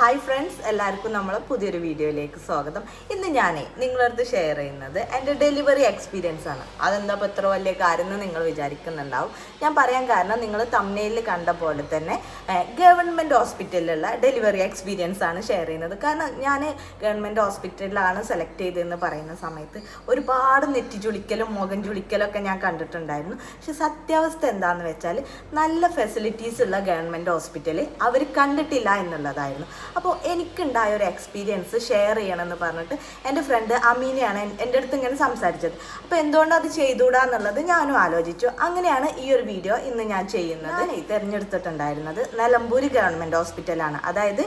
Hi friends എല്ലാവർക്കും നമ്മൾ പുതിയൊരു വീഡിയോയിലേക്ക് സ്വാഗതം. ഇന്ന് ഞാൻ നിങ്ങളടുത്ത് ഷെയർ ചെയ്യുന്നത് എന്റെ ഡെലിവറി എക്സ്പീരിയൻസ് ആണ്. അതെന്താ ഇപ്പോൾ ഇത്ര വലിയ കാര്യം എന്ന് നിങ്ങൾ വിചാരിക്കുന്നുണ്ടാവും. ഞാൻ പറയാൻ കാരണം നിങ്ങൾ തമ്മനയിൽ കണ്ട പോലെ തന്നെ ഗവൺമെന്റ് ഹോസ്പിറ്റലിലുള്ള ഡെലിവറി എക്സ്പീരിയൻസ് ആണ് ഷെയർ ചെയ്യുന്നത്. കാരണം ഞാൻ ഗവൺമെന്റ് ഹോസ്പിറ്റലിലാണ് സെലക്ട് ചെയ്തതെന്ന് പറയുന്ന സമയത്ത് ഒരുപാട് നെറ്റി ചുളിക്കലും മുഖം ചുളിക്കലും ഒക്കെ ഞാൻ കണ്ടിട്ടുണ്ടായിരുന്നു. പക്ഷെ സത്യാവസ്ഥ എന്താണെന്ന് വെച്ചാൽ നല്ല ഫെസിലിറ്റീസ് ഉള്ള ഗവൺമെന്റ് ഹോസ്പിറ്റൽ അവർ കണ്ടിട്ടില്ല എന്നുള്ളതായിരുന്നു. അപ്പോൾ എനിക്കുണ്ടായ ഒരു എക്സ്പീരിയൻസ് ഷെയർ ചെയ്യണമെന്ന് പറഞ്ഞിട്ട് എന്റെ ഫ്രണ്ട് അമീനയാണ് എന്റെ അടുത്ത് ഇങ്ങനെ സംസാരിച്ചത്. അപ്പോൾ എന്തുകൊണ്ട് അത് ചെയ്തുകൂടാ എന്നുള്ളത് ഞാനും ആലോചിച്ചു. അങ്ങനെയാണ് ഈ ഒരു വീഡിയോ ഇന്ന് ഞാൻ ചെയ്യുന്നത്. തിരഞ്ഞെടുത്തിട്ടുണ്ടായിരുന്നത് നിലമ്പൂർ ഗവൺമെന്റ് ഹോസ്പിറ്റലാണ്. അതായത്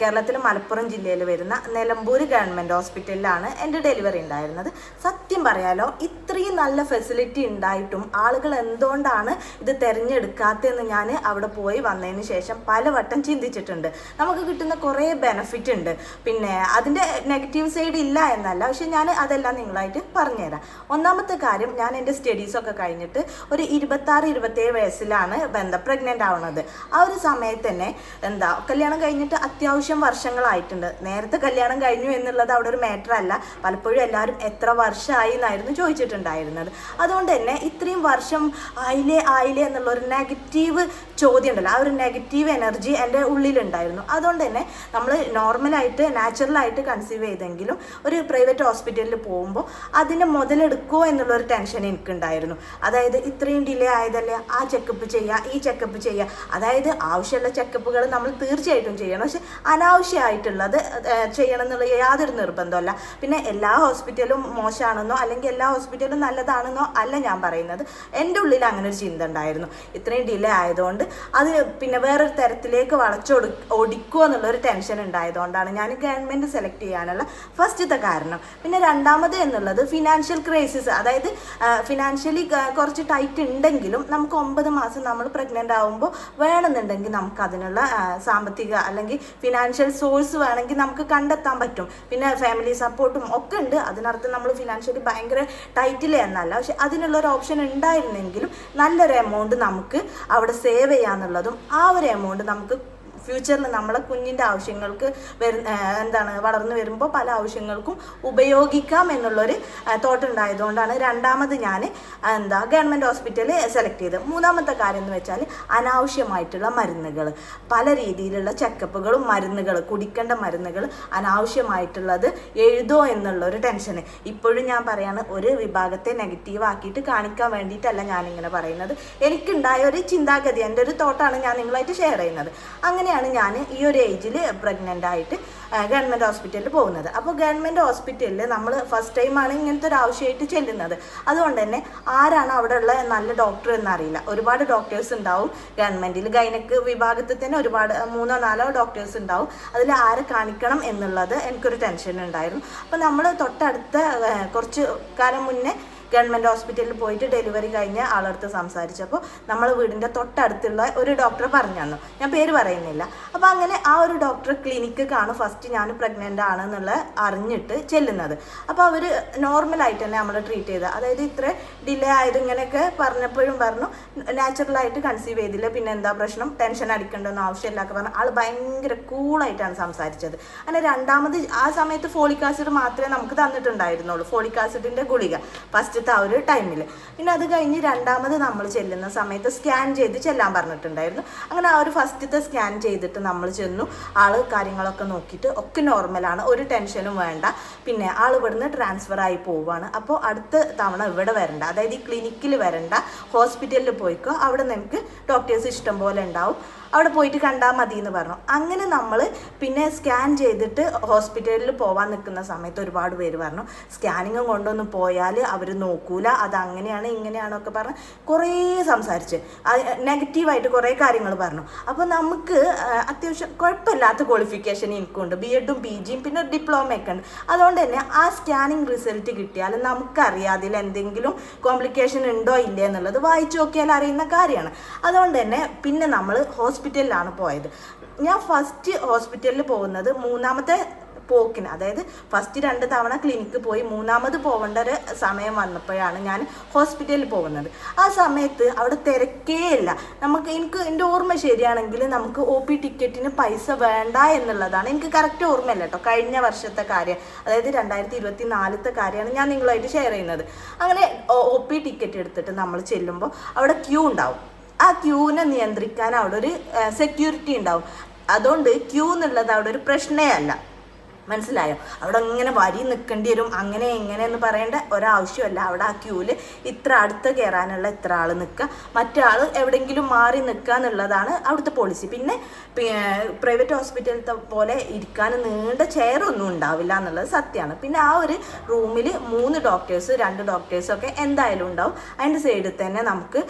കേരളത്തിലെ മലപ്പുറം ജില്ലയിൽ വരുന്ന നിലമ്പൂർ ഗവൺമെന്റ് ഹോസ്പിറ്റലിലാണ് എന്റെ ഡെലിവറി ഉണ്ടായിരുന്നത്. സത്യം പറയാലോ ഇത്രയും നല്ല ഫെസിലിറ്റി ഉണ്ടായിട്ടും ആളുകൾ എന്തുകൊണ്ടാണ് ഇത് തിരഞ്ഞെടുക്കാത്തതെന്ന് ഞാൻ അവിടെ പോയി വന്നതിന് ശേഷം പലവട്ടം ചിന്തിച്ചിട്ടുണ്ട്. നമുക്ക് കിട്ടുന്ന കുറേ ബെനഫിറ്റ് ഉണ്ട്. പിന്നെ അതിന്റെ നെഗറ്റീവ് സൈഡ് ഇല്ല എന്നല്ല. പക്ഷെ ഞാൻ അതെല്ലാം നിങ്ങളായിട്ട് പറഞ്ഞുതരാം. ഒന്നാമത്തെ കാര്യം ഞാൻ എന്റെ സ്റ്റഡീസൊക്കെ കഴിഞ്ഞിട്ട് ഒരു ഇരുപത്താറ് ഇരുപത്തേഴ് വയസ്സിലാണ് ബന്ധം പ്രഗ്നന്റ് ആവുന്നത്. ആ ഒരു സമയത്ത് തന്നെ എന്താ കല്യാണം കഴിഞ്ഞിട്ട് അത്യാവശ്യം വർഷങ്ങളായിട്ടുണ്ട്. നേരത്തെ കല്യാണം കഴിഞ്ഞു എന്നുള്ളത് അവിടെ ഒരു മാറ്റർ അല്ല. പലപ്പോഴും എല്ലാവരും എത്ര വർഷമായി എന്നായിരുന്നു ചോദിച്ചിട്ടുണ്ടായിരുന്നത്. അതുകൊണ്ട് തന്നെ ഇത്രയും വർഷം ആയില്ലേ ആയില്ലേ എന്നുള്ള ഒരു നെഗറ്റീവ് ചോദ്യം ഉണ്ടല്ലോ ആ ഒരു നെഗറ്റീവ് എനർജി എന്റെ ഉള്ളിലുണ്ടായിരുന്നു. അതുകൊണ്ട് തന്നെ നമ്മൾ നോർമലായിട്ട് നാച്ചുറലായിട്ട് കൺസീവ് ചെയ്തെങ്കിലും ഒരു പ്രൈവറ്റ് ഹോസ്പിറ്റലിൽ പോകുമ്പോൾ അതിനെ മുതലെടുക്കുമോ എന്നുള്ളൊരു ടെൻഷൻ എനിക്കുണ്ടായിരുന്നു. അതായത് ഇത്രയും ഡിലേ ആയതല്ലേ? ആ ചെക്കപ്പ് ചെയ്യുക ഈ ചെക്കപ്പ് ചെയ്യുക അതായത് ആവശ്യമുള്ള ചെക്കപ്പുകൾ നമ്മൾ തീർച്ചയായിട്ടും ചെയ്യണം. പക്ഷെ അനാവശ്യമായിട്ടുള്ളത് ചെയ്യണം എന്നുള്ള യാതൊരു നിർബന്ധമല്ല പിന്നെ എല്ലാ ഹോസ്പിറ്റലും മോശമാണെന്നോ അല്ലെങ്കിൽ എല്ലാ ഹോസ്പിറ്റലും നല്ലതാണെന്നോ അല്ല ഞാൻ പറയുന്നത്. എന്റെ ഉള്ളിൽ അങ്ങനെ ഒരു ചിന്ത ഉണ്ടായിരുന്നു. ഇത്രയും ഡിലേ ആയതുകൊണ്ട് അത് പിന്നെ വേറൊരു തരത്തിലേക്ക് വളച്ചൊടു ഒടിക്കുക എന്നുള്ളൊരു ടെൻഷൻ ഉണ്ടായതുകൊണ്ടാണ് ഞാൻ ഗവൺമെന്റ് സെലക്ട് ചെയ്യാനുള്ള ഫസ്റ്റത്തെ കാരണം. പിന്നെ രണ്ടാമത് എന്നുള്ളത് ഫിനാൻഷ്യൽ ക്രൈസിസ് അതായത് ഫിനാൻഷ്യലി കുറച്ച് ടൈറ്റ് ഉണ്ടെങ്കിലും നമുക്ക് ഒമ്പത് മാസം നമ്മൾ പ്രഗ്നന്റ് ആകുമ്പോൾ വേണമെന്നുണ്ടെങ്കിൽ നമുക്ക് അതിനുള്ള സാമ്പത്തിക അല്ലെങ്കിൽ ഫിനാൻഷ്യൽ സോഴ്സ് വേണമെങ്കിൽ നമുക്ക് കണ്ടെത്താൻ പറ്റും. പിന്നെ ഫാമിലി സപ്പോർട്ടും ഒക്കെ ഉണ്ട്. അതിനർത്ഥം നമ്മൾ ഫിനാൻഷ്യലി ഭയങ്കര ടൈറ്റിൽ എന്നല്ല. പക്ഷെ അതിനുള്ള ഒരു ഓപ്ഷൻ ഉണ്ടായിരുന്നെങ്കിലും നല്ലൊരു എമൗണ്ട് നമുക്ക് അവിടെ സേവ് ചെയ്യാന്നുള്ളതും ആ ഒരു എമൗണ്ട് നമുക്ക് ഫ്യൂച്ചറിൽ നമ്മളെ കുഞ്ഞിന്റെ ആവശ്യങ്ങൾക്ക് വരുന്ന എന്താണ് വളർന്നു വരുമ്പോൾ പല ആവശ്യങ്ങൾക്കും ഉപയോഗിക്കാം എന്നുള്ളൊരു തോട്ട് ഉണ്ടായതുകൊണ്ടാണ് രണ്ടാമത് ഞാൻ എന്താ ഗവൺമെന്റ് ഹോസ്പിറ്റൽ സെലക്ട് ചെയ്തത്. മൂന്നാമത്തെ കാര്യം എന്ന് വെച്ചാൽ അനാവശ്യമായിട്ടുള്ള മരുന്നുകൾ പല രീതിയിലുള്ള ചെക്കപ്പുകളും മരുന്നുകൾ കുടിക്കേണ്ട മരുന്നുകൾ അനാവശ്യമായിട്ടുള്ളത് എഴുതോ എന്നുള്ളൊരു ടെൻഷന്. ഇപ്പോഴും ഞാൻ പറയാണ് ഒരു വിഭാഗത്തെ നെഗറ്റീവ് ആക്കിയിട്ട് കാണിക്കാൻ വേണ്ടിയിട്ടല്ല ഞാനിങ്ങനെ പറയുന്നത്. എനിക്കുണ്ടായ ഒരു ചിന്താഗതി എന്റെ ഒരു തോട്ടാണ് ഞാൻ നിങ്ങളായിട്ട് ഷെയർ ചെയ്യുന്നത്. അങ്ങനെയാണ് ഞാൻ ഈ ഒരു ഏജിൽ പ്രഗ്നന്റ് ആയിട്ട് ഗവൺമെന്റ് ഹോസ്പിറ്റലിൽ പോകുന്നത്. അപ്പോൾ ഗവൺമെന്റ് ഹോസ്പിറ്റലിൽ നമ്മൾ ഫസ്റ്റ് ടൈമാണ് ഇങ്ങനത്തെ ഒരു ആവശ്യമായിട്ട് ചെല്ലുന്നത്. അതുകൊണ്ട് തന്നെ ആരാണ് അവിടെ ഉള്ള നല്ല ഡോക്ടർ എന്നറിയില്ല. ഒരുപാട് ഡോക്ടേഴ്സ് ഉണ്ടാവും. ഗവൺമെന്റിൽ ഗൈനക്ക് വിഭാഗത്തിൽ തന്നെ ഒരുപാട് മൂന്നോ നാലോ ഡോക്ടേഴ്സ് ഉണ്ടാവും. അതിൽ ആരെ കാണിക്കണം എന്നുള്ളത് എനിക്കൊരു ടെൻഷൻ ഉണ്ടായിരുന്നു. അപ്പോൾ നമ്മൾ തൊട്ടടുത്ത കുറച്ച് കാലം മുന്നേ ഗവൺമെന്റ് ഹോസ്പിറ്റലിൽ പോയിട്ട് ഡെലിവറി കഴിഞ്ഞ് ആളടുത്ത് സംസാരിച്ചപ്പോൾ നമ്മൾ വീടിന്റെ തൊട്ടടുത്തുള്ള ഒരു ഡോക്ടർ പറഞ്ഞു തന്നു. ഞാൻ പേര് പറയുന്നില്ല. അപ്പോൾ അങ്ങനെ ആ ഒരു ഡോക്ടർ ക്ലിനിക്ക് ക്ലിനിക്കാണ് ഫസ്റ്റ് ഞാൻ പ്രഗ്നന്റ് ആണെന്നുള്ള അറിഞ്ഞിട്ട് ചെല്ലുന്നത്. അപ്പോൾ അവർ നോർമലായിട്ട് തന്നെ നമ്മൾ ട്രീറ്റ് ചെയ്തത്. അതായത് ഇത്ര ഡിലേ ആയത് ഇങ്ങനെയൊക്കെ പറഞ്ഞപ്പോഴും പറഞ്ഞു നാച്ചുറലായിട്ട് കൺസീവ് ചെയ്തില്ല പിന്നെ എന്താ പ്രശ്നം? ടെൻഷൻ അടിക്കേണ്ടൊന്നും ആവശ്യമില്ലാത്ത പറഞ്ഞു ആൾ ഭയങ്കര കൂളായിട്ടാണ് സംസാരിച്ചത്. അങ്ങനെ രണ്ടാമത് ആ സമയത്ത് ഫോളിക് ആസിഡ് മാത്രമേ നമുക്ക് തന്നിട്ടുണ്ടായിരുന്നുള്ളൂ. ഫോളിക് ആസിഡിന്റെ ഗുളിക. ഫസ്റ്റത്തെ ആ ഒരു ടൈമിൽ പിന്നെ അത് കഴിഞ്ഞ് രണ്ടാമത് നമ്മൾ ചെല്ലുന്ന സമയത്ത് സ്കാൻ ചെയ്ത് ചെല്ലാൻ പറഞ്ഞിട്ടുണ്ടായിരുന്നു. അങ്ങനെ ആ ഒരു ഫസ്റ്റത്തെ സ്കാൻ ചെയ്തിട്ട് നമ്മൾ ചെന്നു. ആൾ കാര്യങ്ങളൊക്കെ നോക്കിയിട്ട് ഒക്കെ നോർമലാണ് ഒരു ടെൻഷനും വേണ്ട. പിന്നെ ആൾ ഇവിടുന്ന് ട്രാൻസ്ഫർ ആയി പോവുകയാണ് അപ്പോൾ അടുത്ത തവണ ഇവിടെ വരണ്ട. അതായത് ഈ ക്ലിനിക്കിൽ വരണ്ട. ഹോസ്പിറ്റലിൽ പോയിക്കോ. അവിടെ നമുക്ക് ഡോക്ടേഴ്സ് ഇഷ്ടം പോലെ ഉണ്ടാവും. അവിടെ പോയിട്ട് കണ്ടാൽ മതി എന്ന് പറഞ്ഞു. അങ്ങനെ നമ്മൾ പിന്നെ സ്കാൻ ചെയ്തിട്ട് ഹോസ്പിറ്റലിൽ പോവാൻ നിൽക്കുന്ന സമയത്ത് ഒരുപാട് പേര് പറഞ്ഞു സ്കാനിങ്ങും കൊണ്ടൊന്ന് പോയാൽ അവർ നോക്കൂല അത് അങ്ങനെയാണ് ഇങ്ങനെയാണൊക്കെ പറഞ്ഞ് കുറേ സംസാരിച്ച്. നെഗറ്റീവായിട്ട് കുറേ കാര്യങ്ങൾ പറഞ്ഞു. അപ്പോൾ നമുക്ക് അത്യാവശ്യം കുഴപ്പമില്ലാത്ത ക്വാളിഫിക്കേഷൻ എനിക്കുണ്ട്. ബി എഡും പി ജിയും പിന്നെ ഡിപ്ലോമയൊക്കെ ഉണ്ട്. അതുകൊണ്ട് തന്നെ ആ സ്കാനിങ് റിസൾട്ട് കിട്ടിയാൽ നമുക്കറിയാം അതിൽ എന്തെങ്കിലും കോംപ്ലിക്കേഷൻ ഉണ്ടോ ഇല്ലേ എന്നുള്ളത് വായിച്ചു നോക്കിയാൽ അറിയുന്ന കാര്യമാണ്. അതുകൊണ്ട് തന്നെ പിന്നെ നമ്മൾ ഹോസ്പിറ്റലിലാണ് പോയത്. ഞാൻ ഫസ്റ്റ് ഹോസ്പിറ്റലിൽ പോകുന്നത് മൂന്നാമത്തെ പോക്കിന്. അതായത് ഫസ്റ്റ് രണ്ട് തവണ ക്ലിനിക്ക് പോയി മൂന്നാമത് പോകേണ്ട ഒരു സമയം വന്നപ്പോഴാണ് ഞാൻ ഹോസ്പിറ്റലിൽ പോകുന്നത്. ആ സമയത്ത് അവിടെ തിരക്കേ ഇല്ല. നമുക്ക് എനിക്ക് എന്റെ ഓർമ്മ ശരിയാണെങ്കിൽ നമുക്ക് ഒ പി ടിക്കറ്റിന് പൈസ വേണ്ട എന്നുള്ളതാണ് എനിക്ക് കറക്റ്റ് ഓർമ്മയില്ല കേട്ടോ. കഴിഞ്ഞ വർഷത്തെ കാര്യം. അതായത് രണ്ടായിരത്തി ഇരുപത്തി നാലത്തെ കാര്യമാണ് ഞാൻ നിങ്ങളായിട്ട് ഷെയർ ചെയ്യുന്നത്. അങ്ങനെ ഒ പി ടിക്കറ്റ് എടുത്തിട്ട് നമ്മൾ ചെല്ലുമ്പോൾ അവിടെ ക്യൂ ഉണ്ടാവും. ആ ക്യൂവിനെ നിയന്ത്രിക്കാൻ അവിടെ ഒരു സെക്യൂരിറ്റി ഉണ്ടാവും. അതുകൊണ്ട് ക്യൂ എന്നുള്ളത് അവിടെ ഒരു പ്രശ്നമേ അല്ല. മനസ്സിലായോ? അവിടെ ഇങ്ങനെ വരി നിൽക്കേണ്ടി വരും അങ്ങനെ ഇങ്ങനെ എന്ന് പറയേണ്ട ഒരാവശ്യമല്ല. അവിടെ ആ ക്യൂവിൽ ഇത്ര അടുത്ത് കയറാനുള്ള ഇത്ര ആൾ നിൽക്കുക. മറ്റാൾ എവിടെയെങ്കിലും മാറി നിൽക്കുക എന്നുള്ളതാണ് അവിടുത്തെ പോളിസി പിന്നെ പ്രൈവറ്റ് ഹോസ്പിറ്റലത്തെ പോലെ ഇരിക്കാൻ നീണ്ട ചെയറൊന്നും ഉണ്ടാവില്ല എന്നുള്ളത് സത്യമാണ്. പിന്നെ ആ ഒരു റൂമിൽ മൂന്ന് ഡോക്ടേഴ്സ് രണ്ട് ഡോക്ടേഴ്സും ഒക്കെ എന്തായാലും ഉണ്ടാവും. അതിന്റെ സൈഡിൽ തന്നെ നമുക്ക്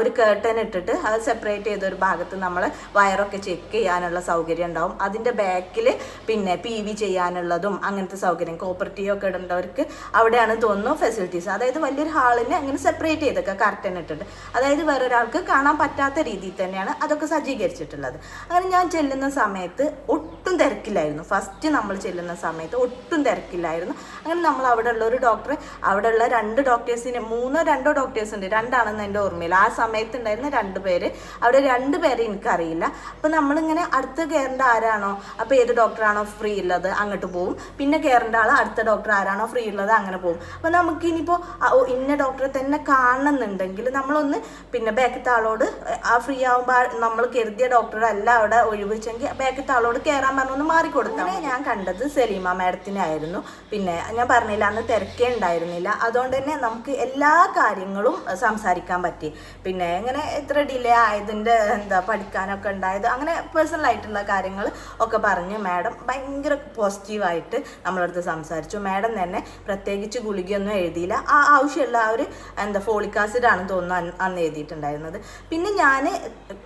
ഒരു കേട്ടൻ ഇട്ടിട്ട് അത് സെപ്പറേറ്റ് ചെയ്ത ഒരു ഭാഗത്ത് നമ്മൾ വയറൊക്കെ ചെക്ക് ചെയ്യാനുള്ള സൗകര്യം ഉണ്ടാവും. അതിന്റെ ബാക്കിൽ പിന്നെ പി വി ചെയ്യാനുള്ളതും അങ്ങനത്തെ സൗകര്യം. കോപ്പർട്ടിയോ ഒക്കെ ഇടേണ്ടവർക്ക് അവിടെയാണ് തോന്നുന്നു ഫെസിലിറ്റീസ് അതായത് വലിയൊരു ഹാളിനെ അങ്ങനെ സെപ്പറേറ്റ് ചെയ്തൊക്കെ കർട്ടൻ ഇട്ടിട്ട്. അതായത് വേറൊരാൾക്ക് കാണാൻ പറ്റാത്ത രീതിയിൽ തന്നെയാണ് അതൊക്കെ സജ്ജീകരിച്ചിട്ടുള്ളത്. അങ്ങനെ ഞാൻ ചെല്ലുന്ന സമയത്ത് ഒട്ടും തിരക്കില്ലായിരുന്നു. ഫസ്റ്റ് നമ്മൾ ചെല്ലുന്ന സമയത്ത് ഒട്ടും തിരക്കില്ലായിരുന്നു. അങ്ങനെ നമ്മൾ അവിടെ ഉള്ള ഒരു ഡോക്ടറെ അവിടെ ഉള്ള രണ്ട് ഡോക്ടേഴ്സിന് മൂന്നോ രണ്ടോ ഡോക്ടേഴ്സ് ഉണ്ട്. രണ്ടാണെന്ന് എന്റെ ഓർമ്മയിൽ ആ സമയത്ത് ഉണ്ടായിരുന്ന രണ്ട് പേര്. അവിടെ രണ്ട് പേരെ എനിക്കറിയില്ല. അപ്പം നമ്മളിങ്ങനെ അടുത്ത് കയറേണ്ട ആരാണോ? അപ്പോൾ ഏത് ഡോക്ടറാണോ ഫ്രീ ഉള്ളത്. അങ്ങോട്ട് പോകും പിന്നെ കയറേണ്ട ആൾ അടുത്ത ഡോക്ടർ ആരാണോ ഫ്രീ ഉള്ളത് അങ്ങനെ പോകും അപ്പോൾ നമുക്ക് ഇനിയിപ്പോൾ ഇന്ന ഡോക്ടറെ തന്നെ കാണണമെന്നുണ്ടെങ്കിൽ നമ്മളൊന്ന് പിന്നെ ബാക്കത്തെ ആളോട് ആ ഫ്രീ ആകുമ്പോൾ നമ്മൾ കരുതിയ ഡോക്ടറല്ല അവിടെ ഒഴിവെച്ചെങ്കിൽ ബാക്കത്തെ ആളോട് കയറാൻ പറഞ്ഞൊന്ന് മാറിക്കൊടുത്തു അങ്ങനെ ഞാൻ കണ്ടത് സലീമ മാഡത്തിനായിരുന്നു പിന്നെ ഞാൻ പറഞ്ഞില്ല അന്ന് തിരക്കേ ഉണ്ടായിരുന്നില്ല. അതുകൊണ്ട് തന്നെ നമുക്ക് എല്ലാ കാര്യങ്ങളും സംസാരിക്കാൻ പറ്റി. പിന്നെ ഇങ്ങനെ എത്ര ഡിലേ ആയതിന്റെ എന്താ പഠിക്കാനൊക്കെ ഉണ്ടായത് അങ്ങനെ പേഴ്സണലായിട്ടുള്ള കാര്യങ്ങൾ ഒക്കെ പറഞ്ഞ് മാഡം ഭയങ്കര പോസിറ്റീവായിട്ട് നമ്മളടുത്ത് സംസാരിച്ചു. മാഡം തന്നെ പ്രത്യേകിച്ച് ഗുളികയൊന്നും എഴുതിയില്ല. ആ ആവശ്യമുള്ള ആ ഒരു എന്താ ഫോളിക് ആസിഡ് ആണ് തോന്നുന്നു അന്ന് എഴുതിയിട്ടുണ്ടായിരുന്നത്. പിന്നെ ഞാൻ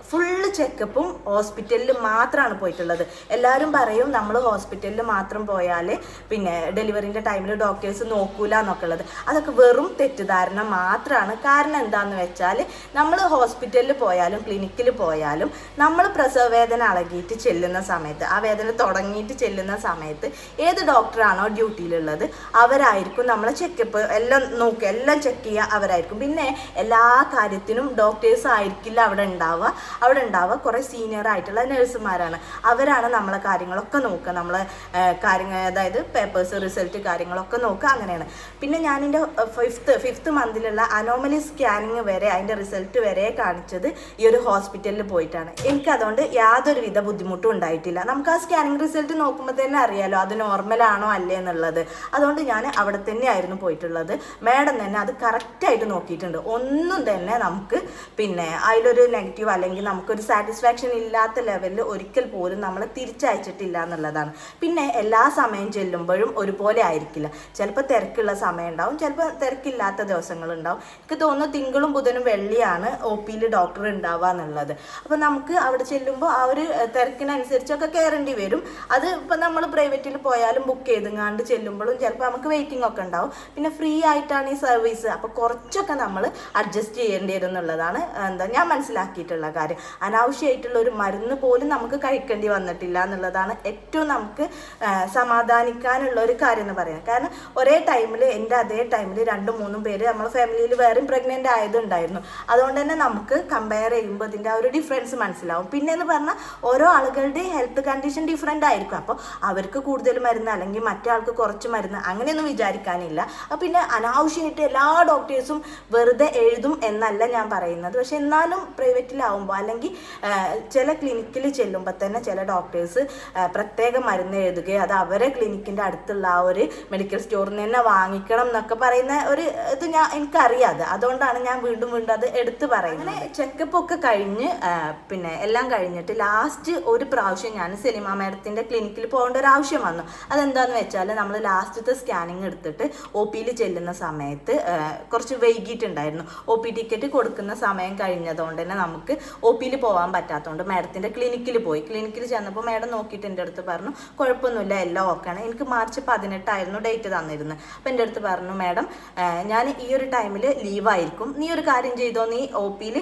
ഫുള്ള് ചെക്കപ്പും ഹോസ്പിറ്റലിൽ മാത്രമാണ് പോയിട്ടുള്ളത്. എല്ലാവരും പറയും നമ്മൾ ഹോസ്പിറ്റലിൽ മാത്രം പോയാൽ പിന്നെ ഡെലിവറിന്റെ ടൈമിൽ ഡോക്ടേഴ്സ് നോക്കൂല എന്നൊക്കെ ഉള്ളത്. അതൊക്കെ വെറും തെറ്റിദ്ധാരണ മാത്രമാണ് കാരണം എന്താണെന്ന് വെച്ചാൽ നമ്മൾ ഹോസ്പിറ്റലിൽ പോയാലും ക്ലിനിക്കിൽ പോയാലും നമ്മൾ പ്രസവ വേദന അളകിയിട്ട് ചെല്ലുന്ന സമയത്ത് ആ വേദന തുടങ്ങിയിട്ട് ചെല്ലുന്ന സമയത്ത് ഏത് ഡോക്ടറാണോ ഡ്യൂട്ടിയിലുള്ളത് അവരായിരിക്കും നമ്മളെ ചെക്കപ്പ് എല്ലാം നോക്കുക എല്ലാം ചെക്ക് ചെയ്യുക അവരായിരിക്കും. പിന്നെ എല്ലാ കാര്യത്തിനും ഡോക്ടേഴ്സ് ആയിരിക്കില്ല അവിടെ ഉണ്ടാവുക. അവിടെ ഉണ്ടാവുക കുറേ സീനിയർ ആയിട്ടുള്ള നഴ്സുമാരാണ് അവരാണ് നമ്മളെ കാര്യങ്ങളൊക്കെ നോക്കുക. നമ്മളെ കാര്യങ്ങൾ അതായത് പേപ്പേഴ്സ് റിസൾട്ട് കാര്യങ്ങളൊക്കെ നോക്കുക അങ്ങനെയാണ്. പിന്നെ ഞാൻ എന്റെ ഫിഫ്ത്ത് ഫിഫ്ത്ത് മന്തിലുള്ള അനോമലി സ്കാനിങ് വരെ അതിന്റെ റിസൾട്ട് വരെ കാണിച്ചത് ഈ ഒരു ഹോസ്പിറ്റലിൽ പോയിട്ടാണ്. എനിക്കതുകൊണ്ട് യാതൊരുവിധ യാതൊരു ബുദ്ധിമുട്ടും ഉണ്ടായിട്ടില്ല. നമുക്ക് ആ സ്കാനിങ് റിസൾട്ട് നോക്കുമ്പോൾ തന്നെ അറിയാലോ അത് നോർമലാണോ അല്ലേ എന്നുള്ളത്. അതുകൊണ്ട് ഞാൻ അവിടെ തന്നെയായിരുന്നു പോയിട്ടുള്ളത്. മാഡം തന്നെ അത് കറക്റ്റായിട്ട് നോക്കിയിട്ടുണ്ട്. ഒന്നും തന്നെ നമുക്ക് പിന്നെ അതിലൊരു നെഗറ്റീവ് അല്ലെങ്കിൽ നമുക്കൊരു സാറ്റിസ്ഫാക്ഷൻ ഇല്ലാത്ത ലെവലിൽ ഒരിക്കൽ പോലും നമ്മൾ തിരിച്ചയച്ചിട്ടില്ല എന്നുള്ളതാണ്. പിന്നെ എല്ലാ സമയം ചെല്ലുമ്പോഴും ഒരുപോലെ ആയിരിക്കില്ല. ചിലപ്പോൾ തിരക്കുള്ള സമയം ഉണ്ടാവും ചിലപ്പോൾ തിരക്കില്ലാത്ത ദിവസങ്ങളുണ്ടാവും. എനിക്ക് തോന്നുന്നു തിങ്കളും ബുധനും വെള്ളിയാണ് ഒ പിയിൽ ഡോക്ടർ ഉണ്ടാവുക എന്നുള്ളത്. അപ്പോൾ നമുക്ക് അവിടെ ചെല്ലുമ്പോൾ ആ ഒരു തിരക്കിനനുസരിച്ചൊക്കെ കയറേണ്ടി വരും. അത് ഇപ്പം നമ്മൾ പ്രൈവറ്റിൽ പോയാലും ബുക്ക് ചെയ്തെങ്ങാണ്ട് ചെല്ലുമ്പോഴും ചിലപ്പോൾ നമുക്ക് വെയിറ്റിംഗ് ഒക്കെ ഉണ്ടാവും. പിന്നെ ഫ്രീ ആയിട്ടാണ് ഈ സർവീസ് അപ്പോൾ കുറച്ചൊക്കെ നമ്മൾ അഡ്ജസ്റ്റ് ചെയ്യേണ്ടി എന്നുള്ളതാണ് എന്താ ഞാൻ മനസ്സിലാക്കിയിട്ടുള്ള കാര്യം. അനാവശ്യമായിട്ടുള്ള ഒരു മരുന്ന് പോലും നമുക്ക് കഴിക്കേണ്ടി വന്നിട്ടില്ല എന്നുള്ളതാണ് ഏറ്റവും നമുക്ക് സമാധാനിക്കാനുള്ള ഒരു കാര്യം എന്ന് പറയുന്നത്. കാരണം ഒരേ ടൈമിൽ എന്റെ അതേ ടൈമിൽ രണ്ടും മൂന്നും പേര് നമ്മൾ ഫാമിലിയിൽ വേറെയും പ്രഗ്നന്റ് ആയതുണ്ടായിരുന്നു. അതുകൊണ്ട് തന്നെ നമുക്ക് കമ്പയർ ചെയ്യുമ്പോൾ ഇതിന്റെ ആ ഒരു ഡിഫറൻസ് മനസ്സിലാവും. പിന്നെ എന്ന് പറഞ്ഞാൽ ഓരോ ആളുകളുടെയും ഹെൽത്ത് കണ്ടീഷൻ ഡിഫറെന്റ് ആയിരിക്കും. അപ്പോൾ അവർക്ക് കൂടുതൽ മരുന്ന് അല്ലെങ്കിൽ മറ്റാൾക്ക് കുറച്ച് മരുന്ന് അങ്ങനെയൊന്നും വിചാരിക്കാനില്ല. അപ്പം പിന്നെ അനാവശ്യമായിട്ട് എല്ലാ ഡോക്ടേഴ്സും വെറുതെ എഴുതും എന്നല്ല ഞാൻ പറയുന്നത്. പക്ഷെ എന്നാലും പ്രൈവറ്റിലാവുമ്പോൾ അല്ലെങ്കിൽ ചില ക്ലിനിക്കിൽ ചെല്ലുമ്പോൾ തന്നെ ചില ഡോക്ടേഴ്സ് പ്രത്യേക മരുന്ന് എഴുതുകയും അത് അവരെ ക്ലിനിക്കിന്റെ അടുത്തുള്ള ആ ഒരു മെഡിക്കൽ സ്റ്റോറിൽ നിന്ന് തന്നെ വാങ്ങിക്കണം എന്നൊക്കെ പറയുന്ന ഒരു ഇത് ഞാൻ എനിക്കറിയാതെ. അതുകൊണ്ടാണ് ഞാൻ വീണ്ടും വീണ്ടും അത് എടുത്തു പറയുന്നത്. അങ്ങനെ ചെക്കപ്പ് ഒക്കെ കഴിഞ്ഞ് പിന്നെ എല്ലാം കഴിഞ്ഞിട്ട് ലാസ്റ്റ് ഒരു പ്രാവശ്യം ഞാൻ സെലിമ മാഡത്തിന്റെ ക്ലിനിക്കിൽ പോകേണ്ട ഒരു ആവശ്യം വന്നു. അതെന്താന്ന് വെച്ചാൽ നമ്മൾ ലാസ്റ്റത്തെ സ്കാനിങ് എടുത്തിട്ട് ഒ പിയിൽ ചെല്ലുന്ന സമയത്ത് കുറച്ച് വൈകിട്ടുണ്ടായിരുന്നു. ഒ പി ടിക്കറ്റ് കൊടുക്കുന്ന സമയം കഴിഞ്ഞതുകൊണ്ട് തന്നെ നമുക്ക് ഒ പിയിൽ പോകാൻ പറ്റാത്തതുകൊണ്ട് മാഡത്തിന്റെ ക്ലിനിക്കിൽ പോയി. ക്ലിനിക്കിൽ ചെന്നപ്പോൾ മാഡം നോക്കിയിട്ട് എന്റെ അടുത്ത് പറഞ്ഞു കുഴപ്പമൊന്നുമില്ല എല്ലാം ഓക്കെയാണ് എനിക്ക് മാർച്ച് പതിനെട്ടായിരുന്നു ഡേറ്റ് തന്നിരുന്നത്. അപ്പം എന്റെ അടുത്ത് പറഞ്ഞു മാഡം ഞാൻ ഈ ഒരു ടൈമിൽ ലീവായിരിക്കും നീ ഒരു കാര്യം ചെയ്തോ? നീ ഒ പിയിൽ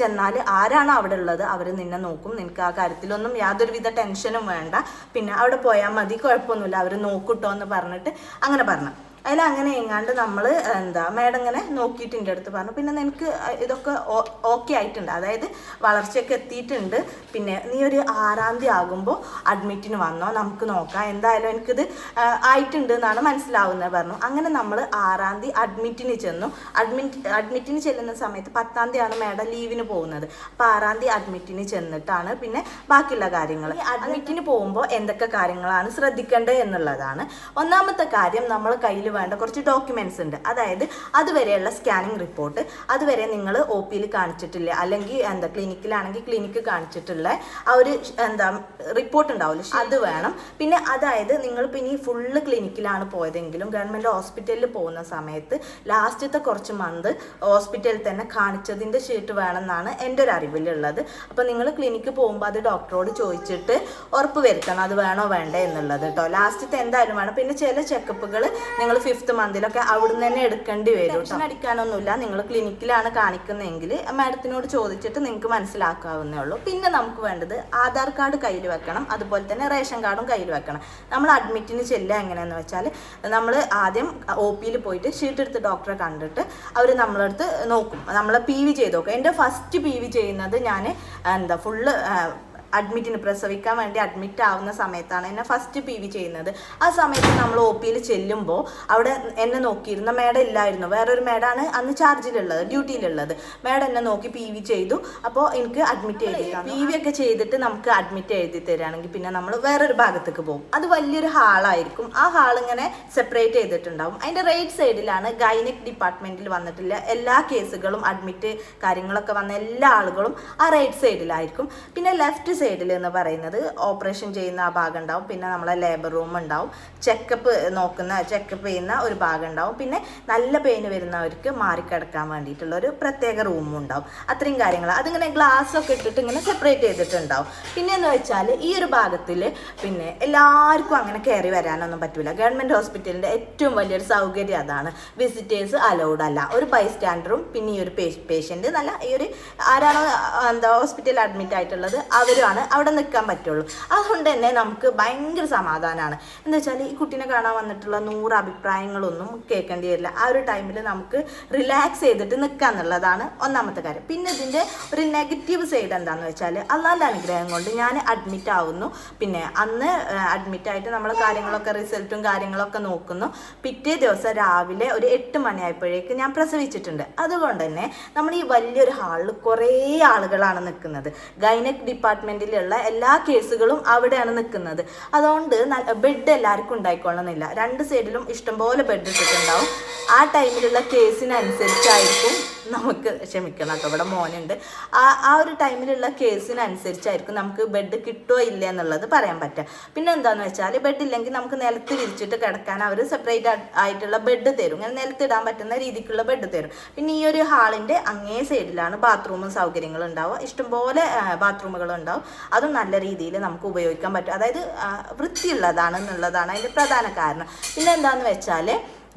ചെന്നാൽ ആരാണ് അവിടെ ഉള്ളത്? അവർ നിന്നെ നോക്കും. നിനക്ക് ആ കാര്യത്തിലൊന്നും യാതൊരുവിധ ടെൻഷനും വേണ്ട. പിന്നെ അവിടെ പോയാൽ മതി. കുഴപ്പമൊന്നുമില്ല. അവർ നോക്കൂട്ടോ എന്ന് പറഞ്ഞിട്ട് അങ്ങനെ പറഞ്ഞു. അതിൽ അങ്ങനെ എങ്ങാണ്ട് നമ്മൾ എന്താ മാഡം ഇങ്ങനെ നോക്കിയിട്ട് എന്റെ അടുത്ത് പറഞ്ഞു. പിന്നെ നിനക്ക് ഇതൊക്കെ ഓക്കെ ആയിട്ടുണ്ട്. അതായത് വളർച്ചയൊക്കെ എത്തിയിട്ടുണ്ട്. പിന്നെ നീ ഒരു ആറാം തീയതി ആകുമ്പോൾ അഡ്മിറ്റിന് വന്നോ. നമുക്ക് നോക്കാം. എന്തായാലും എനിക്കിത് ആയിട്ടുണ്ട് എന്നാണ് മനസ്സിലാവുന്നത് പറഞ്ഞു. അങ്ങനെ നമ്മൾ ആറാം തീയതി അഡ്മിറ്റിന് ചെന്നു. അഡ്മിറ്റ് അഡ്മിറ്റിന് ചെല്ലുന്ന സമയത്ത് പത്താം തീയതിയാണ് മാഡം ലീവിന് പോകുന്നത്. അപ്പോൾ ആറാം തീയതി അഡ്മിറ്റിന് ചെന്നിട്ടാണ് പിന്നെ ബാക്കിയുള്ള കാര്യങ്ങൾ അഡ്മിറ്റിന് പോകുമ്പോൾ എന്തൊക്കെ കാര്യങ്ങളാണ് ശ്രദ്ധിക്കേണ്ടത് എന്നുള്ളതാണ്. ഒന്നാമത്തെ കാര്യം നമ്മൾ കയ്യിൽ വേണ്ട. കുറച്ച് ഡോക്യുമെന്റ്സ് ഉണ്ട്. അതായത് അതുവരെയുള്ള സ്കാനിങ് റിപ്പോർട്ട് അതുവരെ നിങ്ങൾ ഒ പിയിൽ കാണിച്ചിട്ടില്ല. അല്ലെങ്കിൽ എന്താ ക്ലിനിക്കിലാണെങ്കിൽ ക്ലിനിക്ക് കാണിച്ചിട്ടുള്ള ആ ഒരു എന്താ റിപ്പോർട്ട് ഉണ്ടാവില്ല? അത് വേണം. പിന്നെ അതായത് നിങ്ങൾ പിന്നെ ഈ ഫുള്ള് ക്ലിനിക്കിലാണ് പോയതെങ്കിലും ഗവൺമെന്റ് ഹോസ്പിറ്റലിൽ പോകുന്ന സമയത്ത് ലാസ്റ്റത്തെ കുറച്ച് മന്ത് ഹോസ്പിറ്റലിൽ തന്നെ കാണിച്ചതിന്റെ ഷീട്ട് വേണമെന്നാണ് എന്റെ ഒരു അറിവിലുള്ളത്. അപ്പോൾ നിങ്ങൾ ക്ലിനിക്ക് പോകുമ്പോൾ അത് ഡോക്ടറോട് ചോദിച്ചിട്ട് ഉറപ്പ് വരുത്തണം. അത് വേണോ വേണ്ടേ എന്നുള്ളത് കേട്ടോ ലാസ്റ്റത്തെ എന്തായാലും വേണം. പിന്നെ ചില ചെക്കപ്പുകൾ നിങ്ങൾ ഫിഫ്ത്ത് മന്തിലൊക്കെ അവിടുന്ന് തന്നെ എടുക്കേണ്ടി വരും ടെൻഷൻ അടിക്കാനൊന്നുമില്ല. നിങ്ങൾ ക്ലിനിക്കിലാണ് കാണിക്കുന്നതെങ്കിൽ മാഡത്തിനോട് ചോദിച്ചിട്ട് നിങ്ങൾക്ക് മനസ്സിലാക്കാവുന്നേ ഉള്ളൂ. പിന്നെ നമുക്ക് വേണ്ടത് ആധാർ കാർഡ് കയ്യിൽ വെക്കണം. അതുപോലെ തന്നെ റേഷൻ കാർഡും കയ്യിൽ വെക്കണം. നമ്മൾ അഡ്മിറ്റിന് ചെല്ലുക എങ്ങനെയാണെന്ന് വെച്ചാൽ നമ്മൾ ആദ്യം ഒ പിയിൽ പോയിട്ട് ഷീറ്റ് എടുത്ത് ഡോക്ടറെ കണ്ടിട്ട് അവർ നമ്മളടുത്ത് നോക്കും. നമ്മളെ പി വി ചെയ്ത് നോക്കും. എന്റെ ഫസ്റ്റ് പി വി ചെയ്യുന്നത് ഞാൻ എന്താ ഫുള്ള് അഡ്മിറ്റിന് പ്രസവിക്കാൻ വേണ്ടി അഡ്മിറ്റ് ആവുന്ന സമയത്താണ് എന്നെ ഫസ്റ്റ് പി വി ചെയ്യുന്നത്. ആ സമയത്ത് നമ്മൾ ഒ പിയിൽ ചെല്ലുമ്പോൾ അവിടെ എന്നെ നോക്കിയിരുന്ന മേഡം ഇല്ലായിരുന്നു. വേറൊരു ആണ് അന്ന് ചാർജിലുള്ളത് ഡ്യൂട്ടിയിലുള്ളത് മേഡം എന്നെ നോക്കി പി വി ചെയ്തു. അപ്പോൾ എനിക്ക് അഡ്മിറ്റ് എഴുതി പി വി ഒക്കെ ചെയ്തിട്ട് നമുക്ക് അഡ്മിറ്റ് എഴുതി തരികയാണെങ്കിൽ പിന്നെ നമ്മൾ വേറൊരു ഭാഗത്തേക്ക് പോകും. അത് വലിയൊരു ഹാളായിരിക്കും ആ ഹാൾ ഇങ്ങനെ സെപ്പറേറ്റ് ചെയ്തിട്ടുണ്ടാവും. അതിന്റെ റൈറ്റ് സൈഡിലാണ് ഗൈനിക് ഡിപ്പാർട്ട്മെന്റിൽ വന്നിട്ടില്ല. എല്ലാ കേസുകളും അഡ്മിറ്റ് കാര്യങ്ങളൊക്കെ വന്ന എല്ലാ ആളുകളും ആ റൈറ്റ് സൈഡിലായിരിക്കും പിന്നെ ലെഫ്റ്റ് സൈഡിൽ എന്ന് പറയുന്നത് ഓപ്പറേഷൻ ചെയ്യുന്ന ആ ഭാഗം ഉണ്ടാവും പിന്നെ നമ്മളെ ലേബർ റൂം ഉണ്ടാവും. ചെക്കപ്പ് നോക്കുന്ന ചെക്കപ്പ് ചെയ്യുന്ന ഒരു ഭാഗം ഉണ്ടാവും പിന്നെ നല്ല പെയിന് വരുന്നവർക്ക് മാറിക്കിടക്കാൻ വേണ്ടിയിട്ടുള്ള ഒരു പ്രത്യേക റൂമും ഉണ്ടാവും. അത്രയും കാര്യങ്ങൾ. അതിങ്ങനെ ഗ്ലാസ് ഒക്കെ ഇട്ടിട്ട് ഇങ്ങനെ സെപ്പറേറ്റ് ചെയ്തിട്ടുണ്ടാവും. പിന്നെ എന്ന് വെച്ചാൽ ഈ ഒരു ഭാഗത്തിൽ പിന്നെ എല്ലാവർക്കും അങ്ങനെ കയറി വരാനൊന്നും പറ്റില്ല ഗവൺമെന്റ് ഹോസ്പിറ്റലിന്റെ ഏറ്റവും വലിയൊരു സൗകര്യം അതാണ്. വിസിറ്റേഴ്സ് അലൗഡ് അല്ല. ഒരു ബൈസ്റ്റാൻഡറും പിന്നെ ഈ ഒരു പേഷ്യന്റ് നല്ല ഈ ഒരു ആരാണോ എന്താ ഹോസ്പിറ്റലിൽ അഡ്മിറ്റ് ആയിട്ടുള്ളത് അവരുമാണ് അവിടെ നിൽക്കാൻ പറ്റുള്ളൂ. അതുകൊണ്ട് തന്നെ നമുക്ക് ഭയങ്കര സമാധാനമാണ് എന്താ വെച്ചാൽ ഈ കുട്ടീനെ കാണാൻ വന്നിട്ടുള്ള നൂറ് അഭിപ്രായങ്ങളൊന്നും കേൾക്കേണ്ടി വരില്ല. ആ ഒരു ടൈമിൽ നമുക്ക് റിലാക്സ് ചെയ്തിട്ട് നിൽക്കുക എന്നുള്ളതാണ് ഒന്നാമത്തെ കാര്യം. പിന്നെ ഇതിന്റെ ഒരു നെഗറ്റീവ് സൈഡ് എന്താണെന്ന് വെച്ചാൽ അള്ളാന്റെ അനുഗ്രഹം കൊണ്ട് ഞാൻ അഡ്മിറ്റ് ആവുന്നു. പിന്നെ അന്ന് അഡ്മിറ്റ് ആയിട്ട് നമ്മൾ കാര്യങ്ങളൊക്കെ റിസൾട്ടും കാര്യങ്ങളൊക്കെ നോക്കുന്നു. പിറ്റേ ദിവസം രാവിലെ ഒരു എട്ട് മണിയായപ്പോഴേക്ക് ഞാൻ പ്രസവിച്ചിട്ടുണ്ട്. അതുകൊണ്ട് തന്നെ നമ്മൾ ഈ വലിയൊരു ഹാളിൽ കുറേ ആളുകളാണ് നിൽക്കുന്നത്. ഗൈനക് ഡിപ്പാർട്ട്മെന്റിലുള്ള എല്ലാ കേസുകളും അവിടെയാണ് നിൽക്കുന്നത്. അതുകൊണ്ട് ബെഡ് എല്ലാവർക്കും ഉണ്ടായിക്കൊള്ളണമെന്നില്ല. രണ്ട് സൈഡിലും ഇഷ്ടംപോലെ ബെഡ് ഇട്ടിട്ടുണ്ടാവും. ആ ടൈമിലുള്ള കേസിനനുസരിച്ചായിരിക്കും നമുക്ക് ക്ഷമിക്കണം കേട്ടോ. ഇവിടെ മോനുണ്ട്. ആ ആ ഒരു ടൈമിലുള്ള കേസിനനുസരിച്ചായിരിക്കും നമുക്ക് ബെഡ് കിട്ടുമോ ഇല്ല എന്നുള്ളത് പറയാൻ പറ്റുക. പിന്നെ എന്താണെന്ന് വെച്ചാൽ ബെഡ് ഇല്ലെങ്കിൽ നമുക്ക് നിലത്ത് വിരിച്ചിട്ട് കിടക്കാൻ അവർ സെപ്പറേറ്റ് ആയിട്ടുള്ള ബെഡ് തരും. ഇങ്ങനെ നിലത്തിടാൻ പറ്റുന്ന രീതിക്കുള്ള ബെഡ് തരും. പിന്നെ ഈ ഒരു ഹാളിന്റെ അങ്ങേ സൈഡിലാണ് ബാത്റൂമും സൗകര്യങ്ങളും ഉണ്ടാവുക. ഇഷ്ടംപോലെ ബാത്റൂമുകളും ഉണ്ടാവും. അതും നല്ല രീതിയിൽ നമുക്ക് ഉപയോഗിക്കാൻ പറ്റും. അതായത് വൃത്തിയുള്ളതാണ് എന്നുള്ളതാണ് അതിന്റെ പ്രധാന കാരണം. പിന്നെ എന്താണെന്ന് വെച്ചാൽ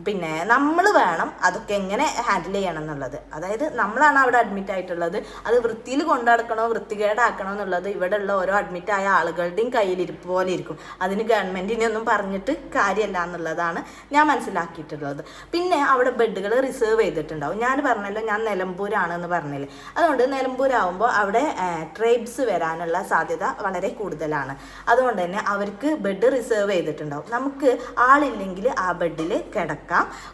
പിന്നെ നമ്മൾ വേണം അതൊക്കെ എങ്ങനെ ഹാൻഡിൽ ചെയ്യണം എന്നുള്ളത്. അതായത് നമ്മളാണ് അവിടെ അഡ്മിറ്റ് ആയിട്ടുള്ളത്. അത് വൃത്തിയിൽ കൊണ്ടുനടക്കണോ വൃത്തികേടാക്കണോ എന്നുള്ളത് ഇവിടെ ഉള്ള ഓരോ അഡ്മിറ്റ് ആയ ആളുകളുടെയും കയ്യിലിരിപ്പ് പോലെ ഇരിക്കും. അതിന് ഗവൺമെന്റിനെ ഒന്നും പറഞ്ഞിട്ട് കാര്യമല്ല എന്നുള്ളതാണ് ഞാൻ മനസ്സിലാക്കിയിട്ടുള്ളത്. പിന്നെ അവിടെ ബെഡുകൾ റിസർവ് ചെയ്തിട്ടുണ്ടാവും. ഞാൻ പറഞ്ഞല്ലോ ഞാൻ നിലമ്പൂരാണെന്ന് പറഞ്ഞില്ലേ. അതുകൊണ്ട് നിലമ്പൂരാകുമ്പോൾ അവിടെ ട്രൈബ്സ് വരാനുള്ള സാധ്യത വളരെ കൂടുതലാണ്. അതുകൊണ്ട് തന്നെ അവർക്ക് ബെഡ് റിസർവ് ചെയ്തിട്ടുണ്ടാവും. നമുക്ക് ആളില്ലെങ്കിൽ ആ ബെഡിൽ കിടക്കാം.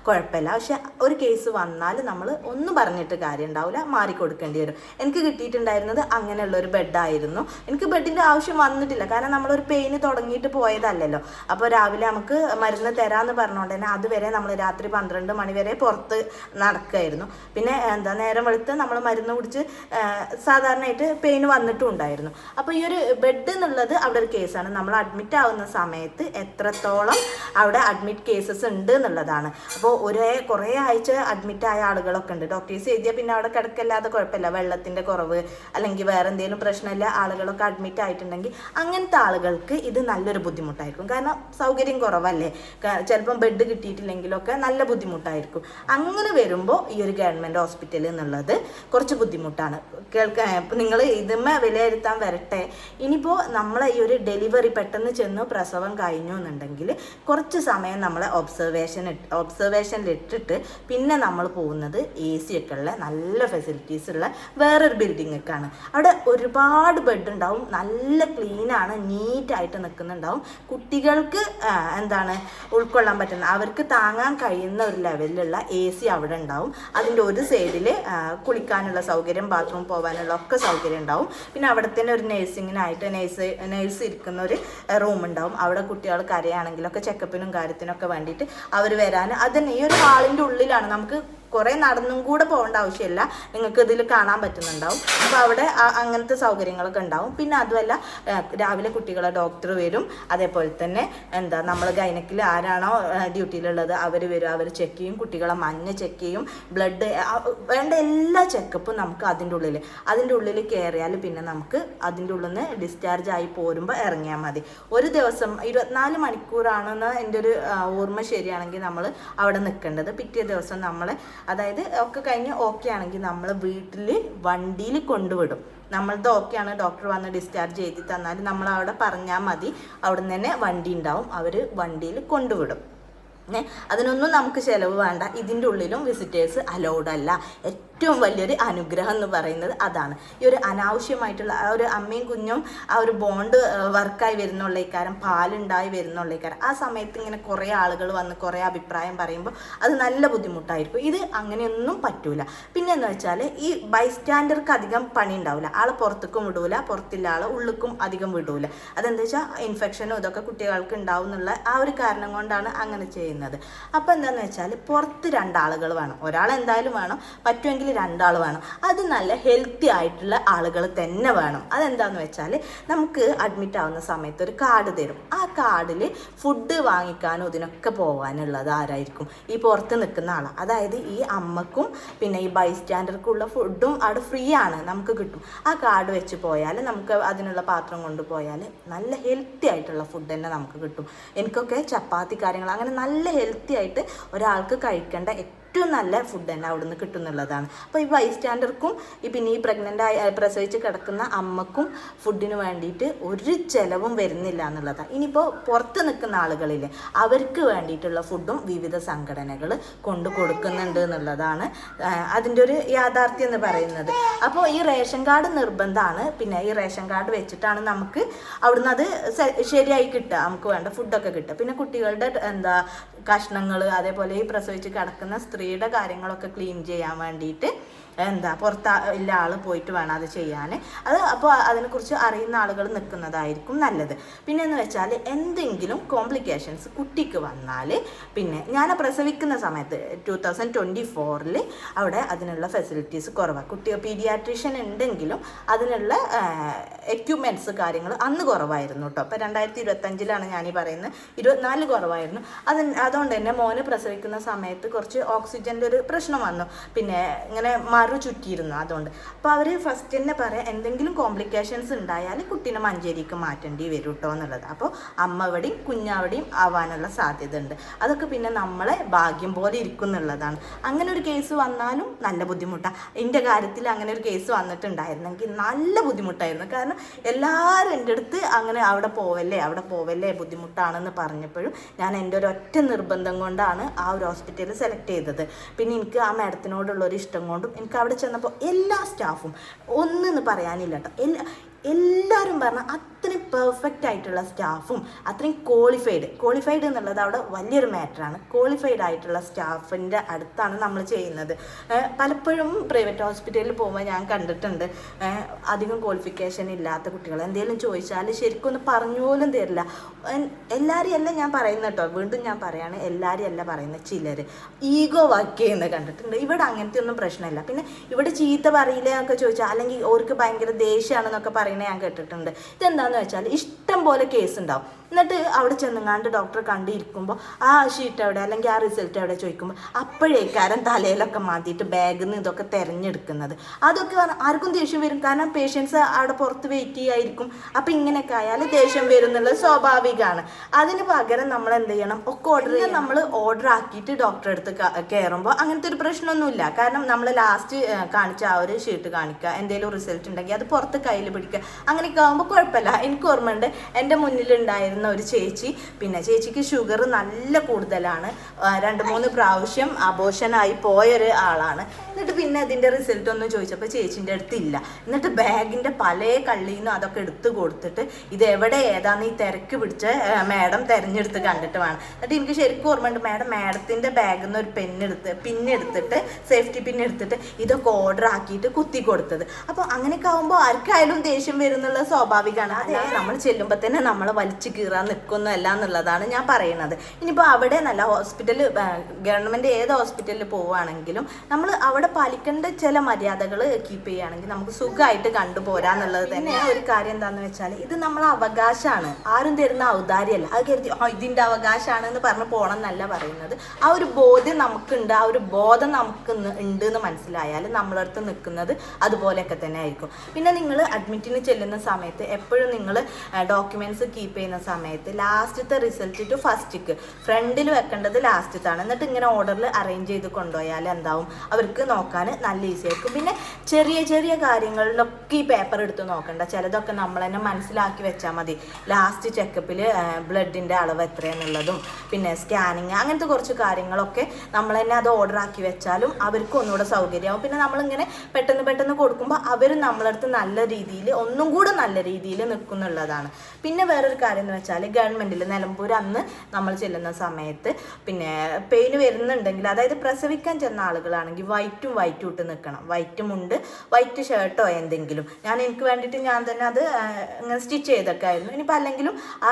കുഴപ്പമില്ല. പക്ഷെ ഒരു കേസ് വന്നാൽ നമ്മൾ ഒന്നും പറഞ്ഞിട്ട് കാര്യം ഉണ്ടാവില്ല മാറിക്കൊടുക്കേണ്ടി വരും. എനിക്ക് കിട്ടിയിട്ടുണ്ടായിരുന്നത് അങ്ങനെയുള്ള ഒരു ബെഡായിരുന്നു എനിക്ക് ബെഡിന്റെ ആവശ്യം വന്നിട്ടില്ല. കാരണം നമ്മളൊരു പെയിന് തുടങ്ങിയിട്ട് പോയതല്ലല്ലോ. അപ്പോൾ രാവിലെ നമുക്ക് മരുന്ന് തരാമെന്ന് പറഞ്ഞുകൊണ്ട് തന്നെ അതുവരെ നമ്മൾ രാത്രി പന്ത്രണ്ട് മണി വരെ പുറത്ത് നടക്കുമായിരുന്നു പിന്നെ എന്താ നേരം വെളുത്ത് നമ്മൾ മരുന്ന് കുടിച്ച് സാധാരണയായിട്ട് പെയിൻ വന്നിട്ടും ഉണ്ടായിരുന്നു അപ്പോൾ ഈ ഒരു ബെഡ് എന്നുള്ളത് അവിടെ ഒരു കേസാണ് നമ്മൾ അഡ്മിറ്റ് ആവുന്ന സമയത്ത് എത്രത്തോളം അവിടെ അഡ്മിറ്റ് കേസസ് ഉണ്ട് എന്നുള്ളതാണ്. ബുദ്ധിമുട്ടാണ് അപ്പോൾ ഒരേ കുറേ ആഴ്ച അഡ്മിറ്റ് ആയ ആളുകളൊക്കെ ഉണ്ട്. ഡോക്ടേഴ്സ് എഴുതിയാൽ പിന്നെ അവിടെ കിടക്കല്ലാതെ കുഴപ്പമില്ല. വെള്ളത്തിന്റെ കുറവ് അല്ലെങ്കിൽ വേറെ എന്തെങ്കിലും പ്രശ്നമില്ല ആളുകളൊക്കെ അഡ്മിറ്റ് ആയിട്ടുണ്ടെങ്കിൽ അങ്ങനത്തെ ആളുകൾക്ക് ഇത് നല്ലൊരു ബുദ്ധിമുട്ടായിരിക്കും. കാരണം സൗകര്യം കുറവല്ലേ? ചിലപ്പം ബെഡ് കിട്ടിയിട്ടില്ലെങ്കിലൊക്കെ നല്ല ബുദ്ധിമുട്ടായിരിക്കും. അങ്ങനെ വരുമ്പോൾ ഈ ഒരു ഗവൺമെന്റ് ഹോസ്പിറ്റൽ എന്നുള്ളത് കുറച്ച് ബുദ്ധിമുട്ടാണ്. കേൾക്കാൻ നിങ്ങൾ ഇതുമ്മ വിലയിരുത്താൻ വരട്ടെ. ഇനിയിപ്പോൾ നമ്മളെ ഈ ഒരു ഡെലിവറി പെട്ടെന്ന് ചെന്ന് പ്രസവം കഴിഞ്ഞു എന്നുണ്ടെങ്കിൽ കുറച്ച് സമയം നമ്മളെ ഒബ്സർവേഷൻ ഒബ്സർവേഷനിൽ ഇട്ടിട്ട് പിന്നെ നമ്മൾ പോകുന്നത് എ സി ഒക്കെ ഉള്ള നല്ല ഫെസിലിറ്റീസ് ഉള്ള വേറൊരു ബിൽഡിംഗ് ഒക്കെ ആണ് അവിടെ ഒരുപാട് ബെഡ് ഉണ്ടാവും. നല്ല ക്ലീനാണ് നീറ്റായിട്ട് നിൽക്കുന്നുണ്ടാവും കുട്ടികൾക്ക് എന്താണ് ഉൾക്കൊള്ളാൻ പറ്റുന്ന അവർക്ക് താങ്ങാൻ കഴിയുന്ന ഒരു ലെവലിലുള്ള എ സി അവിടെ ഉണ്ടാവും. അതിന്റെ ഒരു സൈഡിൽ കുളിക്കാനുള്ള സൗകര്യം ബാത്റൂം പോകാനുള്ള ഒക്കെ സൗകര്യം ഉണ്ടാവും. പിന്നെ അവിടെ തന്നെ ഒരു നേഴ്സിങ്ങിനായിട്ട് നേഴ്സ് നേഴ്സ് ഇരിക്കുന്ന ഒരു റൂം ഉണ്ടാവും. അവിടെ കുട്ടികൾ കരയാണെങ്കിലൊക്കെ ചെക്കപ്പിനും കാര്യത്തിനൊക്കെ വേണ്ടിയിട്ട് അവർ വരാൻ അതന്നെ ഈ ഒരു ഹാളിന്റെ ഉള്ളിലാണ്. നമുക്ക് കുറേ നടന്നും കൂടെ പോകേണ്ട ആവശ്യമില്ല. നിങ്ങൾക്ക് ഇതിൽ കാണാൻ പറ്റുന്നുണ്ടാവും. അപ്പോൾ അവിടെ അങ്ങനത്തെ സൗകര്യങ്ങളൊക്കെ ഉണ്ടാവും. പിന്നെ അതുമല്ല രാവിലെ കുട്ടികളെ ഡോക്ടർ വരും. അതേപോലെ തന്നെ എന്താ നമ്മൾ ഗൈനക്കിൽ ആരാണോ ഡ്യൂട്ടിയിലുള്ളത് അവർ വരും. അവർ ചെക്ക് ചെയ്യും. കുട്ടികളെ മഞ്ഞ ചെക്ക് ചെയ്യും. ബ്ലഡ് വേണ്ട എല്ലാ ചെക്കപ്പും നമുക്ക് അതിന്റെ ഉള്ളിൽ അതിന്റെ ഉള്ളിൽ കയറിയാൽ പിന്നെ നമുക്ക് അതിന്റെ ഉള്ളിൽ നിന്ന് ഡിസ്ചാർജ് ആയി പോരുമ്പോൾ ഇറങ്ങിയാൽ മതി. ഒരു ദിവസം ഇരുപത്തിനാല് മണിക്കൂറാണെന്ന് എന്റെ ഒരു ഓർമ്മ ശരിയാണെങ്കിൽ നമ്മൾ അവിടെ നിൽക്കേണ്ടത്. പിറ്റേ ദിവസം നമ്മൾ അതായത് ഒക്കെ കഴിഞ്ഞ് ഓക്കെ ആണെങ്കിൽ നമ്മൾ വീട്ടിൽ വണ്ടിയിൽ കൊണ്ടുവിടും. നമ്മളത് ഓക്കെയാണ് ഡോക്ടർ വന്ന് ഡിസ്ചാർജ് ചെയ്തി തന്നാൽ നമ്മൾ അവിടെ പറഞ്ഞാൽ മതി. അവിടെ നിന്ന് തന്നെ വണ്ടി ഉണ്ടാവും അവർ വണ്ടിയിൽ കൊണ്ടുവിടും. അതിനൊന്നും നമുക്ക് ചിലവ് വേണ്ട. ഇതിന്റെ ഉള്ളിലും വിസിറ്റേഴ്സ് അലൗഡ് അല്ല. ഏറ്റവും വലിയൊരു അനുഗ്രഹം എന്ന് പറയുന്നത് അതാണ്. ഈ ഒരു അനാവശ്യമായിട്ടുള്ള ആ ഒരു അമ്മയും കുഞ്ഞും ആ ഒരു ബോണ്ട് വർക്കായി വരുന്നുള്ള ഇക്കാരം പാലുണ്ടായി വരുന്നുള്ള ഇക്കാരം ആ സമയത്ത് ഇങ്ങനെ കുറേ ആളുകൾ വന്ന് കുറേ അഭിപ്രായം പറയുമ്പോൾ അത് നല്ല ബുദ്ധിമുട്ടായിരിക്കും. ഇത് അങ്ങനെയൊന്നും പറ്റൂല. പിന്നെ എന്ന് വെച്ചാൽ ഈ ബൈസ്റ്റാൻഡർക്ക് അധികം പണി ഉണ്ടാവില്ല ആളെ പുറത്തേക്കും വിടൂല പുറത്തില്ല. ആളെ ഉള്ളിക്കും അധികം വിടൂല. അതെന്താ വെച്ചാൽ ഇൻഫെക്ഷനും ഇതൊക്കെ കുട്ടികൾക്ക് ഉണ്ടാവും എന്നുള്ള ആ ഒരു കാരണം കൊണ്ടാണ് അങ്ങനെ ചെയ്യുന്നത്. അപ്പോൾ എന്താണെന്ന് വെച്ചാൽ പുറത്ത് രണ്ടാളുകൾ വേണം. ഒരാൾ എന്തായാലും വേണം. പറ്റുമെങ്കിൽ രണ്ടാൾ വേണം. അത് നല്ല ഹെൽത്തി ആയിട്ടുള്ള ആളുകൾ തന്നെ വേണം. അതെന്താന്ന് വെച്ചാൽ നമുക്ക് അഡ്മിറ്റ് ആവുന്ന സമയത്ത് ഒരു കാർഡ് തരും. ആ കാർഡിൽ ഫുഡ് വാങ്ങിക്കാനും ഇതിനൊക്കെ പോകാനുള്ളത് ആരായിരിക്കും? ഈ പുറത്ത് നിൽക്കുന്ന ആളാണ് അതായത് ഈ അമ്മക്കും പിന്നെ ഈ ബൈ ബൈസ്റ്റാൻഡർക്കുള്ള ഫുഡും അവിടെ ഫ്രീ ആണ് നമുക്ക് കിട്ടും. ആ കാർഡ് വെച്ച് പോയാൽ നമുക്ക് അതിനുള്ള പാത്രം കൊണ്ട് പോയാൽ നല്ല ഹെൽത്തി ആയിട്ടുള്ള ഫുഡ് തന്നെ നമുക്ക് കിട്ടും. എനിക്കൊക്കെ ചപ്പാത്തി കാര്യങ്ങൾ അങ്ങനെ നല്ല ഹെൽത്തി ആയിട്ട് ഒരാൾക്ക് കഴിക്കേണ്ട ഏറ്റവും നല്ല ഫുഡ് തന്നെ അവിടുന്ന് കിട്ടുന്നുള്ളതാണ്. അപ്പോൾ ഈ ബൈസ്റ്റാൻഡർക്കും പിന്നെ ഈ പ്രഗ്നന്റ് ആയി പ്രസവിച്ച് കിടക്കുന്ന അമ്മക്കും ഫുഡിന് വേണ്ടിയിട്ട് ഒരു ചിലവും വരുന്നില്ല എന്നുള്ളതാണ്. ഇനിയിപ്പോൾ പുറത്ത് നിൽക്കുന്ന ആളുകളില്ലേ അവർക്ക് വേണ്ടിയിട്ടുള്ള ഫുഡും വിവിധ സംഘടനകൾ കൊണ്ടു കൊടുക്കുന്നുണ്ട് എന്നുള്ളതാണ് അതിന്റെ ഒരു യാഥാർത്ഥ്യം എന്ന് പറയുന്നത്. അപ്പോൾ ഈ റേഷൻ കാർഡ് നിർബന്ധമാണ്. പിന്നെ ഈ റേഷൻ കാർഡ് വെച്ചിട്ടാണ് നമുക്ക് അവിടുന്ന് അത് ശരിയായി കിട്ടുക. നമുക്ക് വേണ്ട ഫുഡൊക്കെ കിട്ടുക. പിന്നെ കുട്ടികളുടെ എന്താ കഷ്ണങ്ങൾ അതേപോലെ ഈ പ്രസവിച്ച് കിടക്കുന്ന സ്ത്രീയുടെ കാര്യങ്ങളൊക്കെ ക്ലീൻ ചെയ്യാൻ വേണ്ടിയിട്ട് എന്താ പുറത്ത് ഇല്ല ആൾ പോയിട്ട് വേണം അത് ചെയ്യാൻ അത് അപ്പോൾ അതിനെക്കുറിച്ച് അറിയുന്ന ആളുകൾ നിൽക്കുന്നതായിരിക്കും നല്ലത്. പിന്നെ എന്ന് വെച്ചാൽ എന്തെങ്കിലും കോംപ്ലിക്കേഷൻസ് കുട്ടിക്ക് വന്നാൽ പിന്നെ ഞാൻ പ്രസവിക്കുന്ന സമയത്ത് ടു തൗസൻഡ് ട്വന്റി ഫോറിൽ അവിടെ അതിനുള്ള ഫെസിലിറ്റീസ് കുറവാണ് കുട്ടി പീഡിയാട്രീഷ്യൻ ഉണ്ടെങ്കിലും അതിനുള്ള എക്യുപ്മെന്റ്സ് കാര്യങ്ങൾ അന്ന് കുറവായിരുന്നു കേട്ടോ അപ്പോൾ രണ്ടായിരത്തി ഇരുപത്തഞ്ചിലാണ് ഞാൻ ഈ പറയുന്നത് ഇരുപത്തിനാല് കുറവായിരുന്നു. അത് അതുകൊണ്ട് തന്നെ മോന് പ്രസവിക്കുന്ന സമയത്ത് കുറച്ച് ഓക്സിജന്റെ ഒരു പ്രശ്നം വന്നു. പിന്നെ ഇങ്ങനെ മറു ചുറ്റിയിരുന്നു അതുകൊണ്ട്. അപ്പോൾ അവർ ഫസ്റ്റ് തന്നെ പറയാം എന്തെങ്കിലും കോംപ്ലിക്കേഷൻസ് ഉണ്ടായാൽ കുട്ടീനെ മഞ്ചേരിക്ക് മാറ്റേണ്ടി വരും കേട്ടോ എന്നുള്ളത്. അപ്പോൾ അമ്മവിടെയും കുഞ്ഞാവിടെയും ആവാനുള്ള സാധ്യത ഉണ്ട്. അതൊക്കെ പിന്നെ നമ്മളെ ഭാഗ്യം പോലെ ഇരിക്കുന്നുള്ളതാണ് അങ്ങനെ ഒരു കേസ് വന്നാലും നല്ല ബുദ്ധിമുട്ടാണ് എന്റെ കാര്യത്തിൽ അങ്ങനെ ഒരു കേസ് വന്നിട്ടുണ്ടായിരുന്നെങ്കിൽ നല്ല ബുദ്ധിമുട്ടായിരുന്നു. കാരണം എല്ലാവരും എന്റെ അടുത്ത് അങ്ങനെ അവിടെ പോവല്ലേ അവിടെ പോവല്ലേ ബുദ്ധിമുട്ടാണെന്ന് പറഞ്ഞപ്പോഴും ഞാൻ എന്റെ ഒരു ഒറ്റ നിർബന്ധം കൊണ്ടാണ് ആ ഒരു ഹോസ്പിറ്റൽ സെലക്ട് ചെയ്തത്. പിന്നെ എനിക്ക് ആ മാഡത്തിനോടുള്ള ഒരു ഇഷ്ടം കൊണ്ടും എനിക്ക് അവിടെ ചെന്നപ്പോൾ എല്ലാ സ്റ്റാഫും ഒന്നെന്ന് പറയാനില്ല കേട്ടോ എല്ലാ എല്ലാവരും പറഞ്ഞ അത്രയും പെർഫെക്റ്റ് ആയിട്ടുള്ള സ്റ്റാഫും അത്രയും ക്വാളിഫൈഡ് ക്വാളിഫൈഡ് എന്നുള്ളത് അവിടെ വലിയൊരു മാറ്ററാണ് ക്വാളിഫൈഡ് ആയിട്ടുള്ള സ്റ്റാഫിന്റെ അടുത്താണ് നമ്മൾ ചെയ്യുന്നത്. പലപ്പോഴും പ്രൈവറ്റ് ഹോസ്പിറ്റലിൽ പോകുമ്പോൾ ഞാൻ കണ്ടിട്ടുണ്ട്. അധികം ക്വാളിഫിക്കേഷൻ ഇല്ലാത്ത കുട്ടികൾ എന്തെങ്കിലും ചോദിച്ചാൽ ശരിക്കും ഒന്ന് പറഞ്ഞു പോലും തരില്ല. എല്ലാവരെയും അല്ല ഞാൻ പറയുന്ന കേട്ടോ. വീണ്ടും ഞാൻ പറയാണ് എല്ലാവരെയും അല്ല പറയുന്ന ചിലർ ഈഗോ വർക്ക് ചെയ്യുന്നത് കണ്ടിട്ടുണ്ട്. ഇവിടെ അങ്ങനത്തെ ഒന്നും പ്രശ്നമില്ല. പിന്നെ ഇവിടെ ചീത്ത പറയില്ല എന്നൊക്കെ ചോദിച്ചാൽ അല്ലെങ്കിൽ അവർക്ക് ഭയങ്കര ദേഷ്യമാണെന്നൊക്കെ പറയുന്നത് ഞാൻ കേട്ടിട്ടുണ്ട്. ഇതെന്താന്ന് വെച്ചാൽ ഇഷ്ടം പോലെ കേസ് ഉണ്ടാവും. എന്നിട്ട് അവിടെ ചെന്നങ്ങാണ്ട് ഡോക്ടറെ കണ്ടിരിക്കുമ്പോൾ ആ ഷീറ്റ് എവിടെ അല്ലെങ്കിൽ ആ റിസൾട്ട് എവിടെ ചോദിക്കുമ്പോൾ അപ്പോഴേക്കാരൻ തലയിലൊക്കെ മാറ്റിയിട്ട് ബാഗിൽ നിന്ന് ഇതൊക്കെ തിരഞ്ഞെടുക്കുന്നത്. അതൊക്കെ ആർക്കും ദേഷ്യം വരും. കാരണം പേഷ്യൻസ് അവിടെ പുറത്ത് വെയിറ്റ് ചെയ്യായിരിക്കും. അപ്പം ഇങ്ങനെയൊക്കെ ആയാൽ ദേഷ്യം വരും എന്നുള്ളത് സ്വാഭാവികമാണ്. അതിന് പകരം നമ്മൾ എന്ത് ചെയ്യണം? ഒക്കെ ഓർഡർ നമ്മൾ ഓർഡർ ആക്കിയിട്ട് ഡോക്ടറെ അടുത്ത് കയറുമ്പോൾ അങ്ങനത്തെ ഒരു പ്രശ്നമൊന്നുമില്ല. കാരണം നമ്മൾ ലാസ്റ്റ് കാണിച്ച ആ ഒരു ഷീട്ട് കാണിക്കുക എന്തെങ്കിലും റിസൾട്ട് ഉണ്ടെങ്കിൽ അത് പുറത്ത് കയ്യിൽ പിടിക്കുക അങ്ങനെയൊക്കെ ആകുമ്പോൾ കുഴപ്പമില്ല. എനിക്ക് ഓർമ്മയുണ്ട്. എന്റെ മുന്നിലുണ്ടായിരുന്ന ഒരു ചേച്ചി. പിന്നെ ചേച്ചിക്ക് ഷുഗർ നല്ല കൂടുതലാണ്. രണ്ട് മൂന്ന് പ്രാവശ്യം അബോഷനായി പോയൊരു ആളാണ്. എന്നിട്ട് പിന്നെ അതിന്റെ റിസൾട്ട് ഒന്നും ചോദിച്ചപ്പോൾ ചേച്ചിന്റെ അടുത്ത് ഇല്ല എന്നിട്ട് ബാഗിന്റെ പല കള്ളിയിൽ നിന്നും അതൊക്കെ എടുത്തു കൊടുത്തിട്ട് ഇത് എവിടെ ഏതാന്ന് ഈ തിരക്ക് പിടിച്ച മാഡം തിരഞ്ഞെടുത്ത് കണ്ടിട്ട് വേണം. എന്നിട്ട് എനിക്ക് ശരിക്കും ഓർമ്മയുണ്ട് മാഡം മാഡത്തിന്റെ ബാഗിൽ നിന്ന് ഒരു പെണ്ണെടുത്ത് പിന്നെടുത്തിട്ട് സേഫ്റ്റി പിന്നെടുത്തിട്ട് ഇതൊക്കെ ഓർഡർ ആക്കിയിട്ട് കുത്തി കൊടുത്തത്. അപ്പോൾ അങ്ങനെയൊക്കെ ആകുമ്പോൾ ആർക്കായാലും ദേഷ്യം വരുന്നുള്ള സ്വാഭാവികമാണ്. നമ്മൾ ചെല്ലുമ്പോൾ തന്നെ നമ്മളെ വലിച്ചു കീറാൻ നിൽക്കുന്നല്ല എന്നുള്ളതാണ് ഞാൻ പറയുന്നത്. ഇനിയിപ്പോൾ അവിടെ നല്ല ഹോസ്പിറ്റൽ ഗവൺമെന്റ് ഏത് ഹോസ്പിറ്റലിൽ പോവുകയാണെങ്കിലും നമ്മൾ അവിടെ പാലിക്കേണ്ട ചില മര്യാദകൾ കീപ്പ് ചെയ്യുകയാണെങ്കിൽ നമുക്ക് സുഖമായിട്ട് കണ്ടുപോരാന്നുള്ളത് തന്നെ ഒരു കാര്യം എന്താണെന്ന് വെച്ചാൽ ഇത് നമ്മളെ അവകാശമാണ്. ആരും തരുന്ന ഔദാര്യമല്ല അത് കരുതി "ആ, ഇതിന്റെ അവകാശമാണ് എന്ന് പറഞ്ഞ് പോകണം എന്നല്ല പറയുന്നത്. ആ ഒരു ബോധ്യം നമുക്കുണ്ട് ആ ഒരു ബോധം നമുക്ക് ഉണ്ട് എന്ന് മനസ്സിലായാൽ നമ്മളടുത്ത് നിൽക്കുന്നത് അതുപോലെയൊക്കെ തന്നെ ആയിരിക്കും. പിന്നെ നിങ്ങൾ അഡ്മിറ്റിന് ചെല്ലുന്ന സമയത്ത് എപ്പോഴും നിങ്ങൾ ഡോക്യുമെന്റ്സ് കീപ്പ് ചെയ്യുന്ന സമയത്ത് ലാസ്റ്റത്തെ റിസൾട്ട് ടു ഫസ്റ്റിക്ക് ഫ്രണ്ടിൽ വെക്കേണ്ടത് ലാസ്റ്റത്താണ്. എന്നിട്ട് ഇങ്ങനെ ഓർഡറിൽ അറേഞ്ച് ചെയ്ത് കൊണ്ടുപോയാൽ എന്താവും? അവർക്ക് നോക്കാൻ നല്ല ഈസി ആയിരിക്കും. പിന്നെ ചെറിയ ചെറിയ കാര്യങ്ങളിലൊക്കെ ഈ പേപ്പർ എടുത്ത് നോക്കണ്ട. ചിലതൊക്കെ നമ്മൾ തന്നെ മനസ്സിലാക്കി വെച്ചാൽ മതി. ലാസ്റ്റ് ചെക്കപ്പിൽ ബ്ലഡിന്റെ അളവ് എത്രയെന്നുള്ളതും പിന്നെ സ്കാനിങ് അങ്ങനത്തെ കുറച്ച് കാര്യങ്ങളൊക്കെ നമ്മൾ തന്നെ അത് ഓർഡർ ആക്കി വെച്ചാലും അവർക്ക് ഒന്നുകൂടെ സൗകര്യമാവും. പിന്നെ നമ്മളിങ്ങനെ പെട്ടെന്ന് പെട്ടെന്ന് കൊടുക്കുമ്പോൾ അവർ നമ്മളടുത്ത് നല്ല രീതിയിൽ ഒന്നും കൂടെ നല്ല രീതിയിൽ നിൽക്കുന്നുള്ളതാണ്. പിന്നെ വേറൊരു കാര്യം എന്ന് വെച്ചാൽ ഗവൺമെന്റിൽ നിലമ്പൂർ അന്ന് നമ്മൾ ചെല്ലുന്ന സമയത്ത് പിന്നെ പെയിന് വരുന്നുണ്ടെങ്കിൽ അതായത് പ്രസവിക്കാൻ ചെന്ന ആളുകളാണെങ്കിൽ വൈറ്റും വൈറ്റും ഇട്ട് നിൽക്കണം വൈറ്റും ഉണ്ട് വൈറ്റ് ഷർട്ടോ എന്തെങ്കിലും. ഞാൻ എനിക്ക് വേണ്ടിയിട്ട് ഞാൻ തന്നെ അത് ഇങ്ങനെ സ്റ്റിച്ച് ചെയ്തൊക്കെ ആയിരുന്നു. ഇനിയിപ്പോൾ അല്ലെങ്കിലും ആ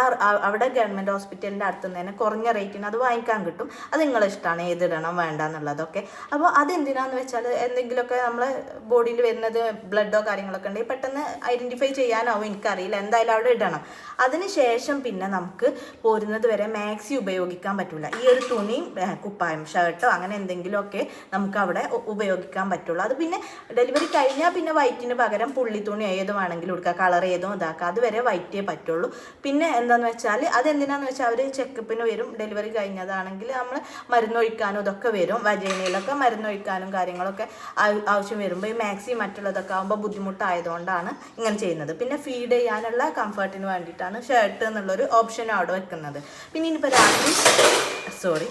അവിടെ ഗവൺമെന്റ് ഹോസ്പിറ്റലിന്റെ അടുത്ത് നിന്ന് തന്നെ കുറഞ്ഞ റേറ്റിന് അത് വാങ്ങിക്കാൻ കിട്ടും. അത് നിങ്ങളെ ഇഷ്ടമാണ് ഏതിടണം വേണ്ട എന്നുള്ളതൊക്കെ അപ്പോൾ അതെന്തിനാന്ന് വെച്ചാൽ എന്തെങ്കിലുമൊക്കെ നമ്മൾ ബോഡിയിൽ വരുന്നത് ബ്ലഡോ കാര്യങ്ങളൊക്കെ ഉണ്ടെങ്കിൽ പെട്ടെന്ന് ഐഡന്റിഫൈ ചെയ്യാനാവും എനിക്കറിയില്ല. എന്തായാലും അവിടെ ഇടണം. അതിന് ശേഷം പിന്നെ നമുക്ക് പോരുന്നത് വരെ മാക്സി ഉപയോഗിക്കാൻ പറ്റില്ല ഈ ഒരു തുണിയും കുപ്പായം ഷർട്ടോ അങ്ങനെ എന്തെങ്കിലുമൊക്കെ നമുക്ക് അവിടെ ഉപയോഗിക്കാൻ പറ്റുള്ളൂ. അത് പിന്നെ ഡെലിവറി കഴിഞ്ഞാൽ പിന്നെ വൈറ്റിന് പകരം പുള്ളി തുണി ഏത് വേണമെങ്കിലും എടുക്കുക കളർ ഏതോ ഇതാക്കുക അതുവരെ വൈറ്റേ പറ്റുള്ളൂ. പിന്നെ എന്താന്ന് വെച്ചാൽ അതെന്തിനാന്ന് വെച്ചാൽ അവർ ചെക്കപ്പിന് വരും. ഡെലിവറി കഴിഞ്ഞതാണെങ്കിൽ നമ്മൾ മരുന്നൊഴിക്കാനും ഇതൊക്കെ വരും. വജേനയിലൊക്കെ മരുന്നൊഴിക്കാനും കാര്യങ്ങളൊക്കെ ആവശ്യം വരുമ്പോൾ ഈ മാക്സി മറ്റുള്ളതൊക്കെ ആകുമ്പോൾ ബുദ്ധിമുട്ടായതുകൊണ്ടാണ് ഇങ്ങനെ ചെയ്യുന്നത്. പിന്നെ ഫീഡ് ചെയ്യാനുള്ള കംഫർട്ടിന് വേണ്ടിയിട്ടാണ് ഷർട്ട് എന്നുള്ളൊരു ഓപ്ഷൻ അവിടെ വെക്കുന്നത്. പിന്നെ ഇനിയിപ്പോൾ രാത്രി സോറി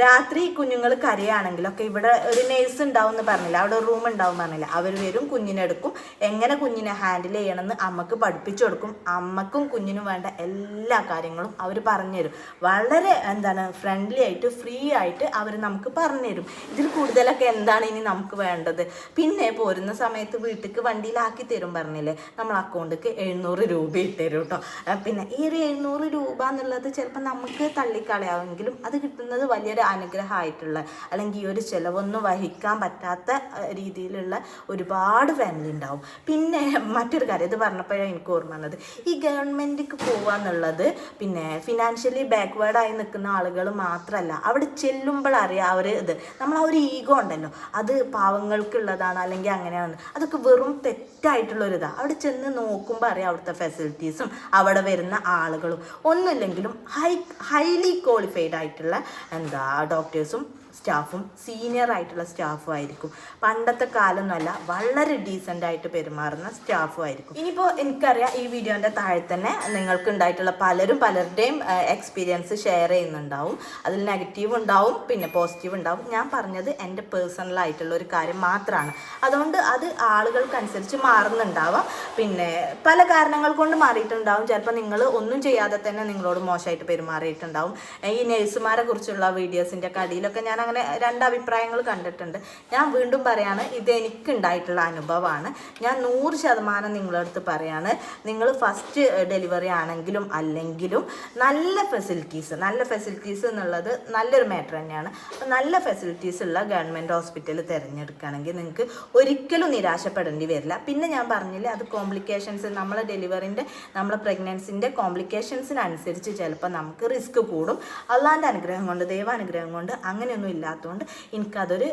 രാത്രി കുഞ്ഞുങ്ങൾ കരയാണെങ്കിലൊക്കെ ഇവിടെ ഒരു നേഴ്സ് ഉണ്ടാവും എന്ന് പറഞ്ഞില്ല. അവിടെ ഒരു റൂം ഉണ്ടാവും പറഞ്ഞില്ല. അവർ വരും കുഞ്ഞിനെടുക്കും എങ്ങനെ കുഞ്ഞിനെ ഹാൻഡിൽ ചെയ്യണമെന്ന് അമ്മയ്ക്ക് പഠിപ്പിച്ചു കൊടുക്കും. അമ്മക്കും കുഞ്ഞിനും വേണ്ട എല്ലാ കാര്യങ്ങളും അവർ പറഞ്ഞുതരും വളരെ എന്താണ് ഫ്രണ്ട്ലി ആയിട്ട് ഫ്രീ ആയിട്ട് അവർ നമുക്ക് പറഞ്ഞുതരും ഇതിൽ കൂടുതലൊക്കെ എന്താണ് ഇനി നമുക്ക് വേണ്ടത്? പിന്നെ പോരുന്ന സമയത്ത് വീട്ടിലേക്ക് വണ്ടിയിലാക്കി തരും പറഞ്ഞില്ലേ? നമ്മൾ അക്കൗണ്ടിക്ക് എഴുന്നൂറ് രൂപ ഇട്ടുതരും കേട്ടോ പിന്നെ ഈ ഒരു എഴുന്നൂറ് രൂപ എന്നുള്ളത് ചിലപ്പോൾ നമുക്ക് തള്ളിക്കളയാമെങ്കിലും അത് കിട്ടുന്നത് വലിയൊരു അനുഗ്രഹമായിട്ടുള്ള അല്ലെങ്കിൽ ഈ ഒരു ചിലവൊന്നും വഹിക്കാൻ പറ്റാത്ത രീതിയിലുള്ള ഒരുപാട് ഫാമിലി ഉണ്ടാവും. പിന്നെ മറ്റൊരു കാര്യം ഇത് പറഞ്ഞപ്പോഴാണ് എനിക്ക് ഓർമ്മ വന്നത്. ഈ ഗവൺമെന്റിക്ക് പോവാന്നുള്ളത് പിന്നെ ഫിനാൻഷ്യലി ബാക്ക്വേർഡായി നിൽക്കുന്ന ആളുകൾ മാത്രമല്ല അവിടെ ചെല്ലുമ്പോഴറിയാം അവർ ഇത്. നമ്മൾ ആ ഒരു ഈഗോ ഉണ്ടല്ലോ. അത് പാവങ്ങൾക്കുള്ളതാണ് അല്ലെങ്കിൽ അങ്ങനെയാണ്. അതൊക്കെ വെറും തെറ്റായിട്ടുള്ളൊരിതാണ് ഒരു അവിടെ ചെന്ന് നോക്കുമ്പോൾ അറിയാം അവിടുത്തെ ഫെസിലിറ്റീസും അവിടെ വരുന്ന ആളുകളും. ഒന്നുമില്ലെങ്കിലും ഹൈ ഹൈലി ക്വാളിഫൈഡ് ആയിട്ടുള്ള എന്താ ഡോക്ടേഴ്സും സ്റ്റാഫും സീനിയർ ആയിട്ടുള്ള സ്റ്റാഫും ആയിരിക്കും. പണ്ടത്തെ കാലമൊന്നുമല്ല വളരെ ഡീസന്റ് ആയിട്ട് പെരുമാറുന്ന സ്റ്റാഫും ആയിരിക്കും. ഇനിയിപ്പോൾ എനിക്കറിയാം ഈ വീഡിയോന്റെ താഴെ തന്നെ നിങ്ങൾക്ക് ഉണ്ടായിട്ടുള്ള പലരും പലരുടെയും എക്സ്പീരിയൻസ് ഷെയർ ചെയ്യുന്നുണ്ടാവും. അതിൽ നെഗറ്റീവ് ഉണ്ടാവും പിന്നെ പോസിറ്റീവ് ഉണ്ടാവും. ഞാൻ പറഞ്ഞത് എന്റെ പേഴ്സണലായിട്ടുള്ള ഒരു കാര്യം മാത്രമാണ് അതുകൊണ്ട് അത് ആളുകൾക്കനുസരിച്ച് മാറുന്നുണ്ടാവാം. പിന്നെ പല കാരണങ്ങൾ കൊണ്ട് മാറിയിട്ടുണ്ടാവും. ചിലപ്പോൾ നിങ്ങൾ ഒന്നും ചെയ്യാതെ തന്നെ നിങ്ങളോട് മോശമായിട്ട് പെരുമാറിയിട്ടുണ്ടാവും. ഈ നഴ്സുമാരെ കുറിച്ചുള്ള വീഡിയോസിന്റെ ഒക്കെ അടിയിലൊക്കെ ഞാൻ അങ്ങനെ രണ്ട് അഭിപ്രായങ്ങൾ കണ്ടിട്ടുണ്ട്. ഞാൻ വീണ്ടും പറയാണ് ഇത് എനിക്ക് ഉണ്ടായിട്ടുള്ള അനുഭവമാണ്. ഞാൻ നൂറ് ശതമാനം നിങ്ങളുടെ അടുത്ത് പറയാണ് നിങ്ങൾ ഫസ്റ്റ് ഡെലിവറി ആണെങ്കിലും അല്ലെങ്കിലും നല്ല ഫെസിലിറ്റീസ് നല്ല ഫെസിലിറ്റീസ് എന്നുള്ളത് നല്ലൊരു മാറ്റർ തന്നെയാണ്. അപ്പോൾ നല്ല ഫെസിലിറ്റീസ് ഉള്ള ഗവൺമെന്റ് ഹോസ്പിറ്റൽ തിരഞ്ഞെടുക്കുകയാണെങ്കിൽ നിങ്ങൾക്ക് ഒരിക്കലും നിരാശപ്പെടേണ്ടി വരില്ല. പിന്നെ ഞാൻ പറഞ്ഞില്ലേ അത് കോംപ്ലിക്കേഷൻസ് നമ്മളെ ഡെലിവറിന്റെ നമ്മളെ പ്രഗ്നൻസിന്റെ കോംപ്ലിക്കേഷൻസിനനുസരിച്ച് ചിലപ്പോൾ നമുക്ക് റിസ്ക് കൂടും. അള്ളാന്റെ അനുഗ്രഹം കൊണ്ട് ദൈവാനുഗ്രഹം കൊണ്ട് അങ്ങനെയൊന്നും ഇല്ലാത്തതുകൊണ്ട് എനിക്കതൊരു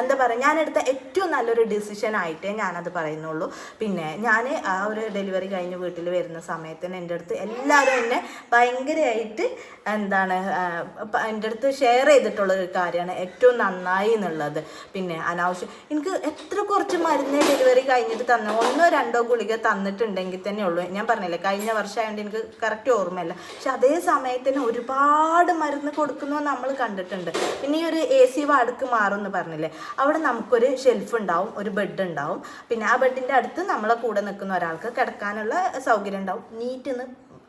എന്താ പറയുക ഞാനെടുത്ത ഏറ്റവും നല്ലൊരു ഡിസിഷൻ ആയിട്ടേ ഞാനത് പറയുന്നുള്ളൂ. പിന്നെ ഞാൻ ആ ഒരു ഡെലിവറി കഴിഞ്ഞ് വീട്ടിൽ വരുന്ന സമയത്തിന് എന്റെ അടുത്ത് എല്ലാവരും എന്നെ ഭയങ്കരമായിട്ട് എന്താണ് എന്റെ അടുത്ത് ഷെയർ ചെയ്തിട്ടുള്ള ഒരു കാര്യമാണ് ഏറ്റവും നന്നായി എന്നുള്ളത്. പിന്നെ അനാവശ്യം എനിക്ക് എത്ര കുറച്ച് മരുന്ന് ഡെലിവറി കഴിഞ്ഞിട്ട് തന്ന. ഒന്നോ രണ്ടോ ഗുളിക തന്നിട്ടുണ്ടെങ്കിൽ തന്നെ ഉള്ളൂ. ഞാൻ പറഞ്ഞില്ലേ കഴിഞ്ഞ വർഷമായതുകൊണ്ട് എനിക്ക് കറക്റ്റ് ഓർമ്മയില്ല. പക്ഷെ അതേ സമയത്തിന് ഒരുപാട് മരുന്ന് കൊടുക്കുന്നു നമ്മൾ കണ്ടിട്ടുണ്ട്. പിന്നെ ഈ ഒരു എ സി വാർഡ്ക്ക് മാറും എന്ന് പറഞ്ഞില്ലേ അവിടെ നമുക്കൊരു ഷെൽഫ് ഉണ്ടാവും ഒരു ബെഡ് ഉണ്ടാവും. പിന്നെ ആ ബെഡിന്റെ അടുത്ത് നമ്മളെ കൂടെ നിൽക്കുന്ന ഒരാൾക്ക് കിടക്കാനുള്ള സൗകര്യം ഉണ്ടാവും. നീറ്റ്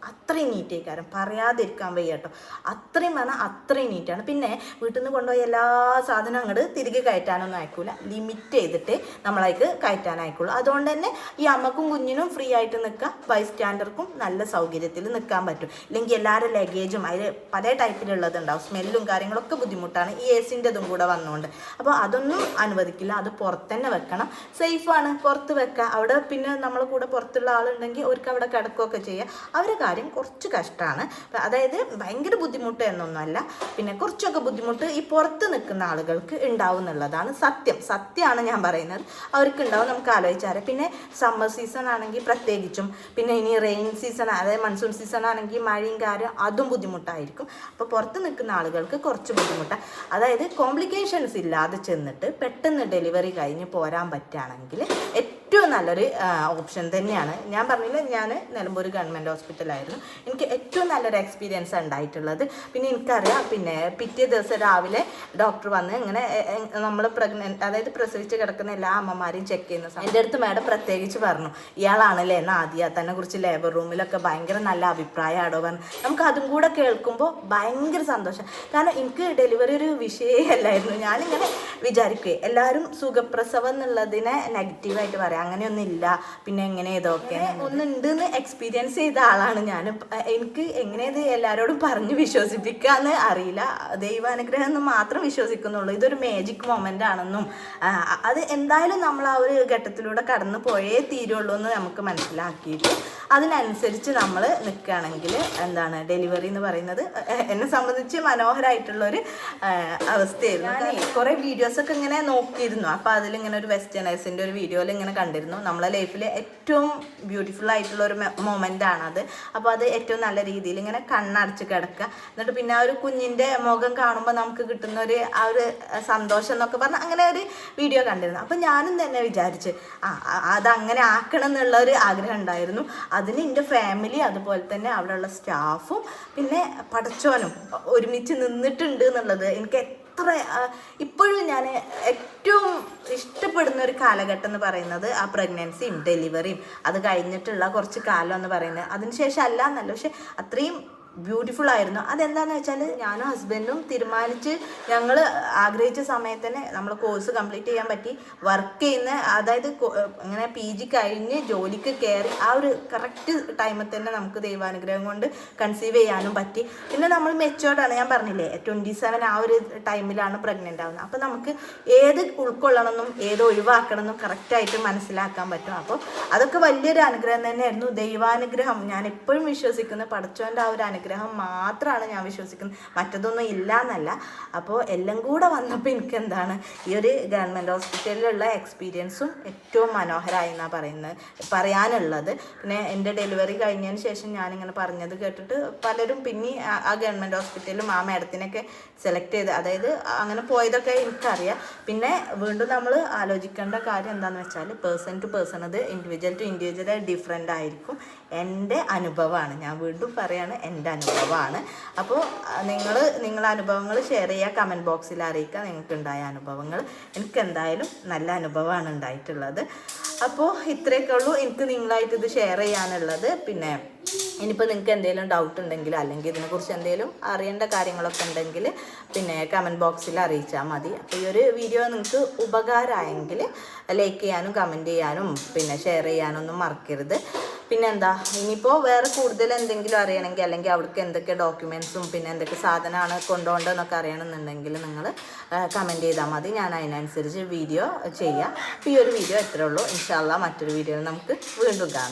അത്രയും നീറ്റ് കാരണം പറയാതിരിക്കാൻ വയ്യ കേട്ടോ അത്രയും വേണം അത്രയും നീറ്റാണ് പിന്നെ വീട്ടിൽ നിന്ന് കൊണ്ടുപോയി എല്ലാ സാധനവും അങ്ങോട്ട് തിരികെ കയറ്റാനൊന്നും ആയിക്കൂല ലിമിറ്റ് ചെയ്തിട്ട് നമ്മളേക്ക് കയറ്റാൻ അയക്കുള്ളൂ. അതുകൊണ്ട് തന്നെ ഈ അമ്മക്കും കുഞ്ഞിനും ഫ്രീ ആയിട്ട് നിൽക്കാം ബൈസ്റ്റാൻഡർക്കും നല്ല സൗകര്യത്തിൽ നിൽക്കാൻ പറ്റും. ഇല്ലെങ്കിൽ എല്ലാവരും ലഗേജും അതിൽ പല ടൈപ്പിലുള്ളത് ഉണ്ടാവും. സ്മെല്ലും കാര്യങ്ങളൊക്കെ ബുദ്ധിമുട്ടാണ്. ഈ എ സിന്റെതും കൂടെ വന്നുകൊണ്ട് അപ്പോൾ അതൊന്നും അനുവദിക്കില്ല. അത് പുറത്ത് തന്നെ വെക്കണം. സേഫാണ് പുറത്ത് വെക്കുക അവിടെ പിന്നെ നമ്മളെ കൂടെ പുറത്തുള്ള ആളുണ്ടെങ്കിൽ അവർക്ക് അവിടെ കിടക്കുകയൊക്കെ ചെയ്യുക അവരുടെ കാര്യം കുറച്ച് കഷ്ടമാണ് അതായത് ഭയങ്കര ബുദ്ധിമുട്ട് എന്നൊന്നുമല്ല. പിന്നെ കുറച്ചൊക്കെ ബുദ്ധിമുട്ട് ഈ പുറത്ത് നിൽക്കുന്ന ആളുകൾക്ക് ഉണ്ടാവും എന്നുള്ളതാണ് സത്യം. സത്യമാണ് ഞാൻ പറയുന്നത്. അവർക്ക് ഉണ്ടാവും നമുക്ക് ആലോചിച്ചാൽ പിന്നെ സമ്മർ സീസൺ ആണെങ്കിൽ പ്രത്യേകിച്ചും. പിന്നെ ഇനി റെയിൻ സീസൺ അതായത് മൺസൂൺ സീസൺ ആണെങ്കിൽ മഴയും കാര്യം അതും ബുദ്ധിമുട്ടായിരിക്കും. അപ്പോൾ പുറത്ത് നിൽക്കുന്ന ആളുകൾക്ക് കുറച്ച് ബുദ്ധിമുട്ടാണ് അതായത് കോംപ്ലിക്കേഷൻസ് ഇല്ലാതെ ചെന്നിട്ട് പെട്ടെന്ന് ഡെലിവറി കഴിഞ്ഞ് പോരാൻ പറ്റുകയാണെങ്കിൽ ഏറ്റവും നല്ലൊരു ഓപ്ഷൻ തന്നെയാണ്. ഞാൻ പറഞ്ഞില്ല ഞാൻ നിലമ്പൂർ ഗവൺമെന്റ് ഹോസ്പിറ്റലായിരുന്നു. എനിക്ക് ഏറ്റവും നല്ലൊരു എക്സ്പീരിയൻസ് ഉണ്ടായിട്ടുള്ളത്. പിന്നെ എനിക്കറിയാം പിന്നെ പിറ്റേ ദിവസം രാവിലെ ഡോക്ടർ വന്ന് ഇങ്ങനെ നമ്മൾ പ്രഗ്നന്റ് അതായത് പ്രസവിച്ച് കിടക്കുന്ന എല്ലാ അമ്മമാരെയും ചെക്ക് ചെയ്യുന്ന സമയം എന്റെ അടുത്ത് മാഡം പ്രത്യേകിച്ച് പറഞ്ഞു ഇയാളാണല്ലേ നാദിയ തന്നെ കുറിച്ച് ലേബർ റൂമിലൊക്കെ ഭയങ്കര നല്ല അഭിപ്രായമാണോ പറഞ്ഞു. നമുക്ക് അതും കൂടെ കേൾക്കുമ്പോൾ ഭയങ്കര സന്തോഷം. കാരണം എനിക്ക് ഡെലിവറി ഒരു വിഷയമല്ലായിരുന്നു ഞാനിങ്ങനെ വിചാരിക്കുകയെ എല്ലാവരും സുഖപ്രസവം എന്നുള്ളതിനെ നെഗറ്റീവായിട്ട് പറയാം. അങ്ങനെയൊന്നും ഇല്ല പിന്നെ എങ്ങനെ ഇതൊക്കെ? ഒന്നുണ്ട് എന്ന് എക്സ്പീരിയൻസ് ചെയ്ത ആളാണ് ഞാൻ എനിക്ക് എങ്ങനെ ഇത് എല്ലാവരോടും പറഞ്ഞ് വിശ്വസിപ്പിക്കാന്ന് അറിയില്ല. ദൈവാനുഗ്രഹം എന്ന് മാത്രം വിശ്വസിക്കുന്നുള്ളൂ. ഇതൊരു മാജിക് മൊമെന്റ് ആണെന്നും അത് എന്തായാലും നമ്മൾ ആ ഒരു ഘട്ടത്തിലൂടെ കടന്നു പോയേ തീരുള്ളൂ എന്ന് നമുക്ക് മനസ്സിലാക്കിയിട്ട് അതിനനുസരിച്ച് നമ്മൾ നിൽക്കുകയാണെങ്കിൽ എന്താണ് ഡെലിവറി എന്ന് പറയുന്നത് എന്നെ സംബന്ധിച്ച് മനോഹരമായിട്ടുള്ളൊരു അവസ്ഥയായിരുന്നു. ഞാൻ കുറേ വീഡിയോസൊക്കെ ഇങ്ങനെ നോക്കിയിരുന്നു. അപ്പോൾ അതിലിങ്ങനെ ഒരു വെസ്റ്റേണേഴ്സിന്റെ ഒരു വീഡിയോയിൽ ഇങ്ങനെ കണ്ടിരുന്നു. നമ്മളെ ലൈഫിൽ ഏറ്റവും ബ്യൂട്ടിഫുൾ ആയിട്ടുള്ള ഒരു മൊമെന്റ് ആണത് അപ്പോൾ അത് ഏറ്റവും നല്ല രീതിയിൽ ഇങ്ങനെ കണ്ണടച്ച് കിടക്കുക. എന്നിട്ട് പിന്നെ ആ ഒരു കുഞ്ഞിന്റെ മുഖം കാണുമ്പോൾ നമുക്ക് കിട്ടുന്ന ഒരു ആ ഒരു സന്തോഷം എന്നൊക്കെ പറഞ്ഞ് അങ്ങനെ ഒരു വീഡിയോ കണ്ടിരുന്നു. അപ്പോൾ ഞാനും തന്നെ വിചാരിച്ച് ആ അതങ്ങനെ ആക്കണം എന്നുള്ള ഒരു ആഗ്രഹം ഉണ്ടായിരുന്നു. അതിന് എന്റെ ഫാമിലി അതുപോലെ തന്നെ അവിടെയുള്ള സ്റ്റാഫും പിന്നെ പടച്ചോനും ഒരുമിച്ച് നിന്നിട്ടുണ്ട് എന്നുള്ളത് എനിക്ക് എത്ര ഇപ്പോഴും ഞാൻ ഏറ്റവും ഇഷ്ടപ്പെടുന്ന ഒരു കാലഘട്ടം എന്ന് പറയുന്നത് ആ പ്രഗ്നൻസിയും ഡെലിവറിയും അത് കഴിഞ്ഞിട്ടുള്ള കുറച്ച് കാലം എന്ന് പറയുന്നത്. അതിനുശേഷം അല്ല എന്നല്ല പക്ഷെ അത്രയും ബ്യൂട്ടിഫുൾ ആയിരുന്നു. അതെന്താണെന്ന് വെച്ചാൽ ഞാനും ഹസ്ബൻഡും തീരുമാനിച്ച് ഞങ്ങൾ ആഗ്രഹിച്ച സമയത്ത് തന്നെ നമ്മൾ കോഴ്സ് കംപ്ലീറ്റ് ചെയ്യാൻ പറ്റി. വർക്ക് ചെയ്യുന്ന അതായത് ഇങ്ങനെ പി ജി കഴിഞ്ഞ് ജോലിക്ക് കയറി ആ ഒരു കറക്റ്റ് ടൈമിൽ തന്നെ നമുക്ക് ദൈവാനുഗ്രഹം കൊണ്ട് കൺസീവ് ചെയ്യാനും പറ്റി. പിന്നെ നമ്മൾ മെച്ചോർഡാണ് ഞാൻ പറഞ്ഞില്ലേ ട്വന്റി സെവൻ ആ ഒരു ടൈമിലാണ് പ്രഗ്നന്റ് ആവുന്നത്. അപ്പോൾ നമുക്ക് ഏത് ഉൾക്കൊള്ളണമെന്നും ഏത് ഒഴിവാക്കണമെന്നും കറക്റ്റായിട്ട് മനസ്സിലാക്കാൻ പറ്റും. അപ്പോൾ അതൊക്കെ വലിയൊരു അനുഗ്രഹം തന്നെയായിരുന്നു. ദൈവാനുഗ്രഹം. ഞാൻ എപ്പോഴും വിശ്വസിക്കുന്ന പഠിച്ചവന്റെ ആ ഒരു അനുഗ്രഹം മാത്രമാണ് ഞാൻ വിശ്വസിക്കുന്നത്. മറ്റതൊന്നും ഇല്ല എന്നല്ല അപ്പോൾ എല്ലാം കൂടെ വന്നപ്പോൾ എനിക്ക് എന്താണ് ഈ ഒരു ഗവൺമെന്റ് ഹോസ്പിറ്റലിലുള്ള എക്സ്പീരിയൻസും ഏറ്റവും മനോഹരമായി എന്നാണ് പറയുന്നത് പറയാനുള്ളത്. പിന്നെ എന്റെ ഡെലിവറി കഴിഞ്ഞതിന് ശേഷം ഞാനിങ്ങനെ പറഞ്ഞത് കേട്ടിട്ട് പലരും പിന്നെ ആ- ഗവൺമെന്റ് ഹോസ്പിറ്റലിലും ആ മാഡത്തിനൊക്കെ സെലക്ട് ചെയ്ത് അതായത് അങ്ങനെ പോയതൊക്കെ എനിക്കറിയാം. പിന്നെ വീണ്ടും നമ്മൾ ആലോചിക്കേണ്ട കാര്യം എന്താണെന്ന് വെച്ചാൽ പേഴ്സൺ ടു പേഴ്സൺ അത് ഇൻഡിവിജ്വൽ ടു ഇൻഡിവിജ്വൽ ഡിഫറെന്റ് ആയിരിക്കും. എന്റെ അനുഭവമാണ്. ഞാൻ വീണ്ടും പറയാണ് എന്റെ അനുഭവമാണ്. അപ്പോൾ നിങ്ങൾ നിങ്ങളുടെ അനുഭവങ്ങൾ ഷെയർ ചെയ്യുക കമന്റ് ബോക്സിൽ അറിയിക്കുക നിങ്ങൾക്ക് ഉണ്ടായ അനുഭവങ്ങൾ. എനിക്ക് എന്തായാലും നല്ല അനുഭവമാണ് ഉണ്ടായിട്ടുള്ളത്. അപ്പോൾ ഇത്രയൊക്കെ ഉള്ളൂ. എനിക്ക് നിങ്ങളായിട്ട് ഇത് ഷെയർ ചെയ്യാനുള്ളത്. പിന്നെ ഇനിയിപ്പോൾ നിങ്ങൾക്ക് എന്തെങ്കിലും ഡൗട്ട് ഉണ്ടെങ്കിൽ അല്ലെങ്കിൽ ഇതിനെക്കുറിച്ച് എന്തെങ്കിലും അറിയേണ്ട കാര്യങ്ങളൊക്കെ ഉണ്ടെങ്കിൽ പിന്നെ കമന്റ് ബോക്സിൽ അറിയിച്ചാൽ മതി. അപ്പോൾ ഈ ഒരു വീഡിയോ നിങ്ങൾക്ക് ഉപകാരമായെങ്കിൽ ലൈക്ക് ചെയ്യാനും കമന്റ് ചെയ്യാനും പിന്നെ ഷെയർ ചെയ്യാനൊന്നും മറക്കരുത്. പിന്നെന്താ? ഇനിയിപ്പോൾ വേറെ കൂടുതൽ എന്തെങ്കിലും അറിയണമെങ്കിൽ അല്ലെങ്കിൽ അവർക്ക് എന്തൊക്കെ ഡോക്യുമെൻസും പിന്നെ എന്തൊക്കെ സാധനമാണ് കൊണ്ടുപോകേണ്ടതെന്നൊക്കെ അറിയണമെന്നുണ്ടെങ്കിൽ നിങ്ങൾ കമന്റ് ചെയ്താൽ മതി. ഞാൻ അതിനനുസരിച്ച് വീഡിയോ ചെയ്യാം. അപ്പോൾ ഈ ഒരു വീഡിയോ എത്രയേ ഉള്ളൂ. ഇൻഷാല്ല മറ്റൊരു വീഡിയോ നമുക്ക് വീണ്ടും കാണാം.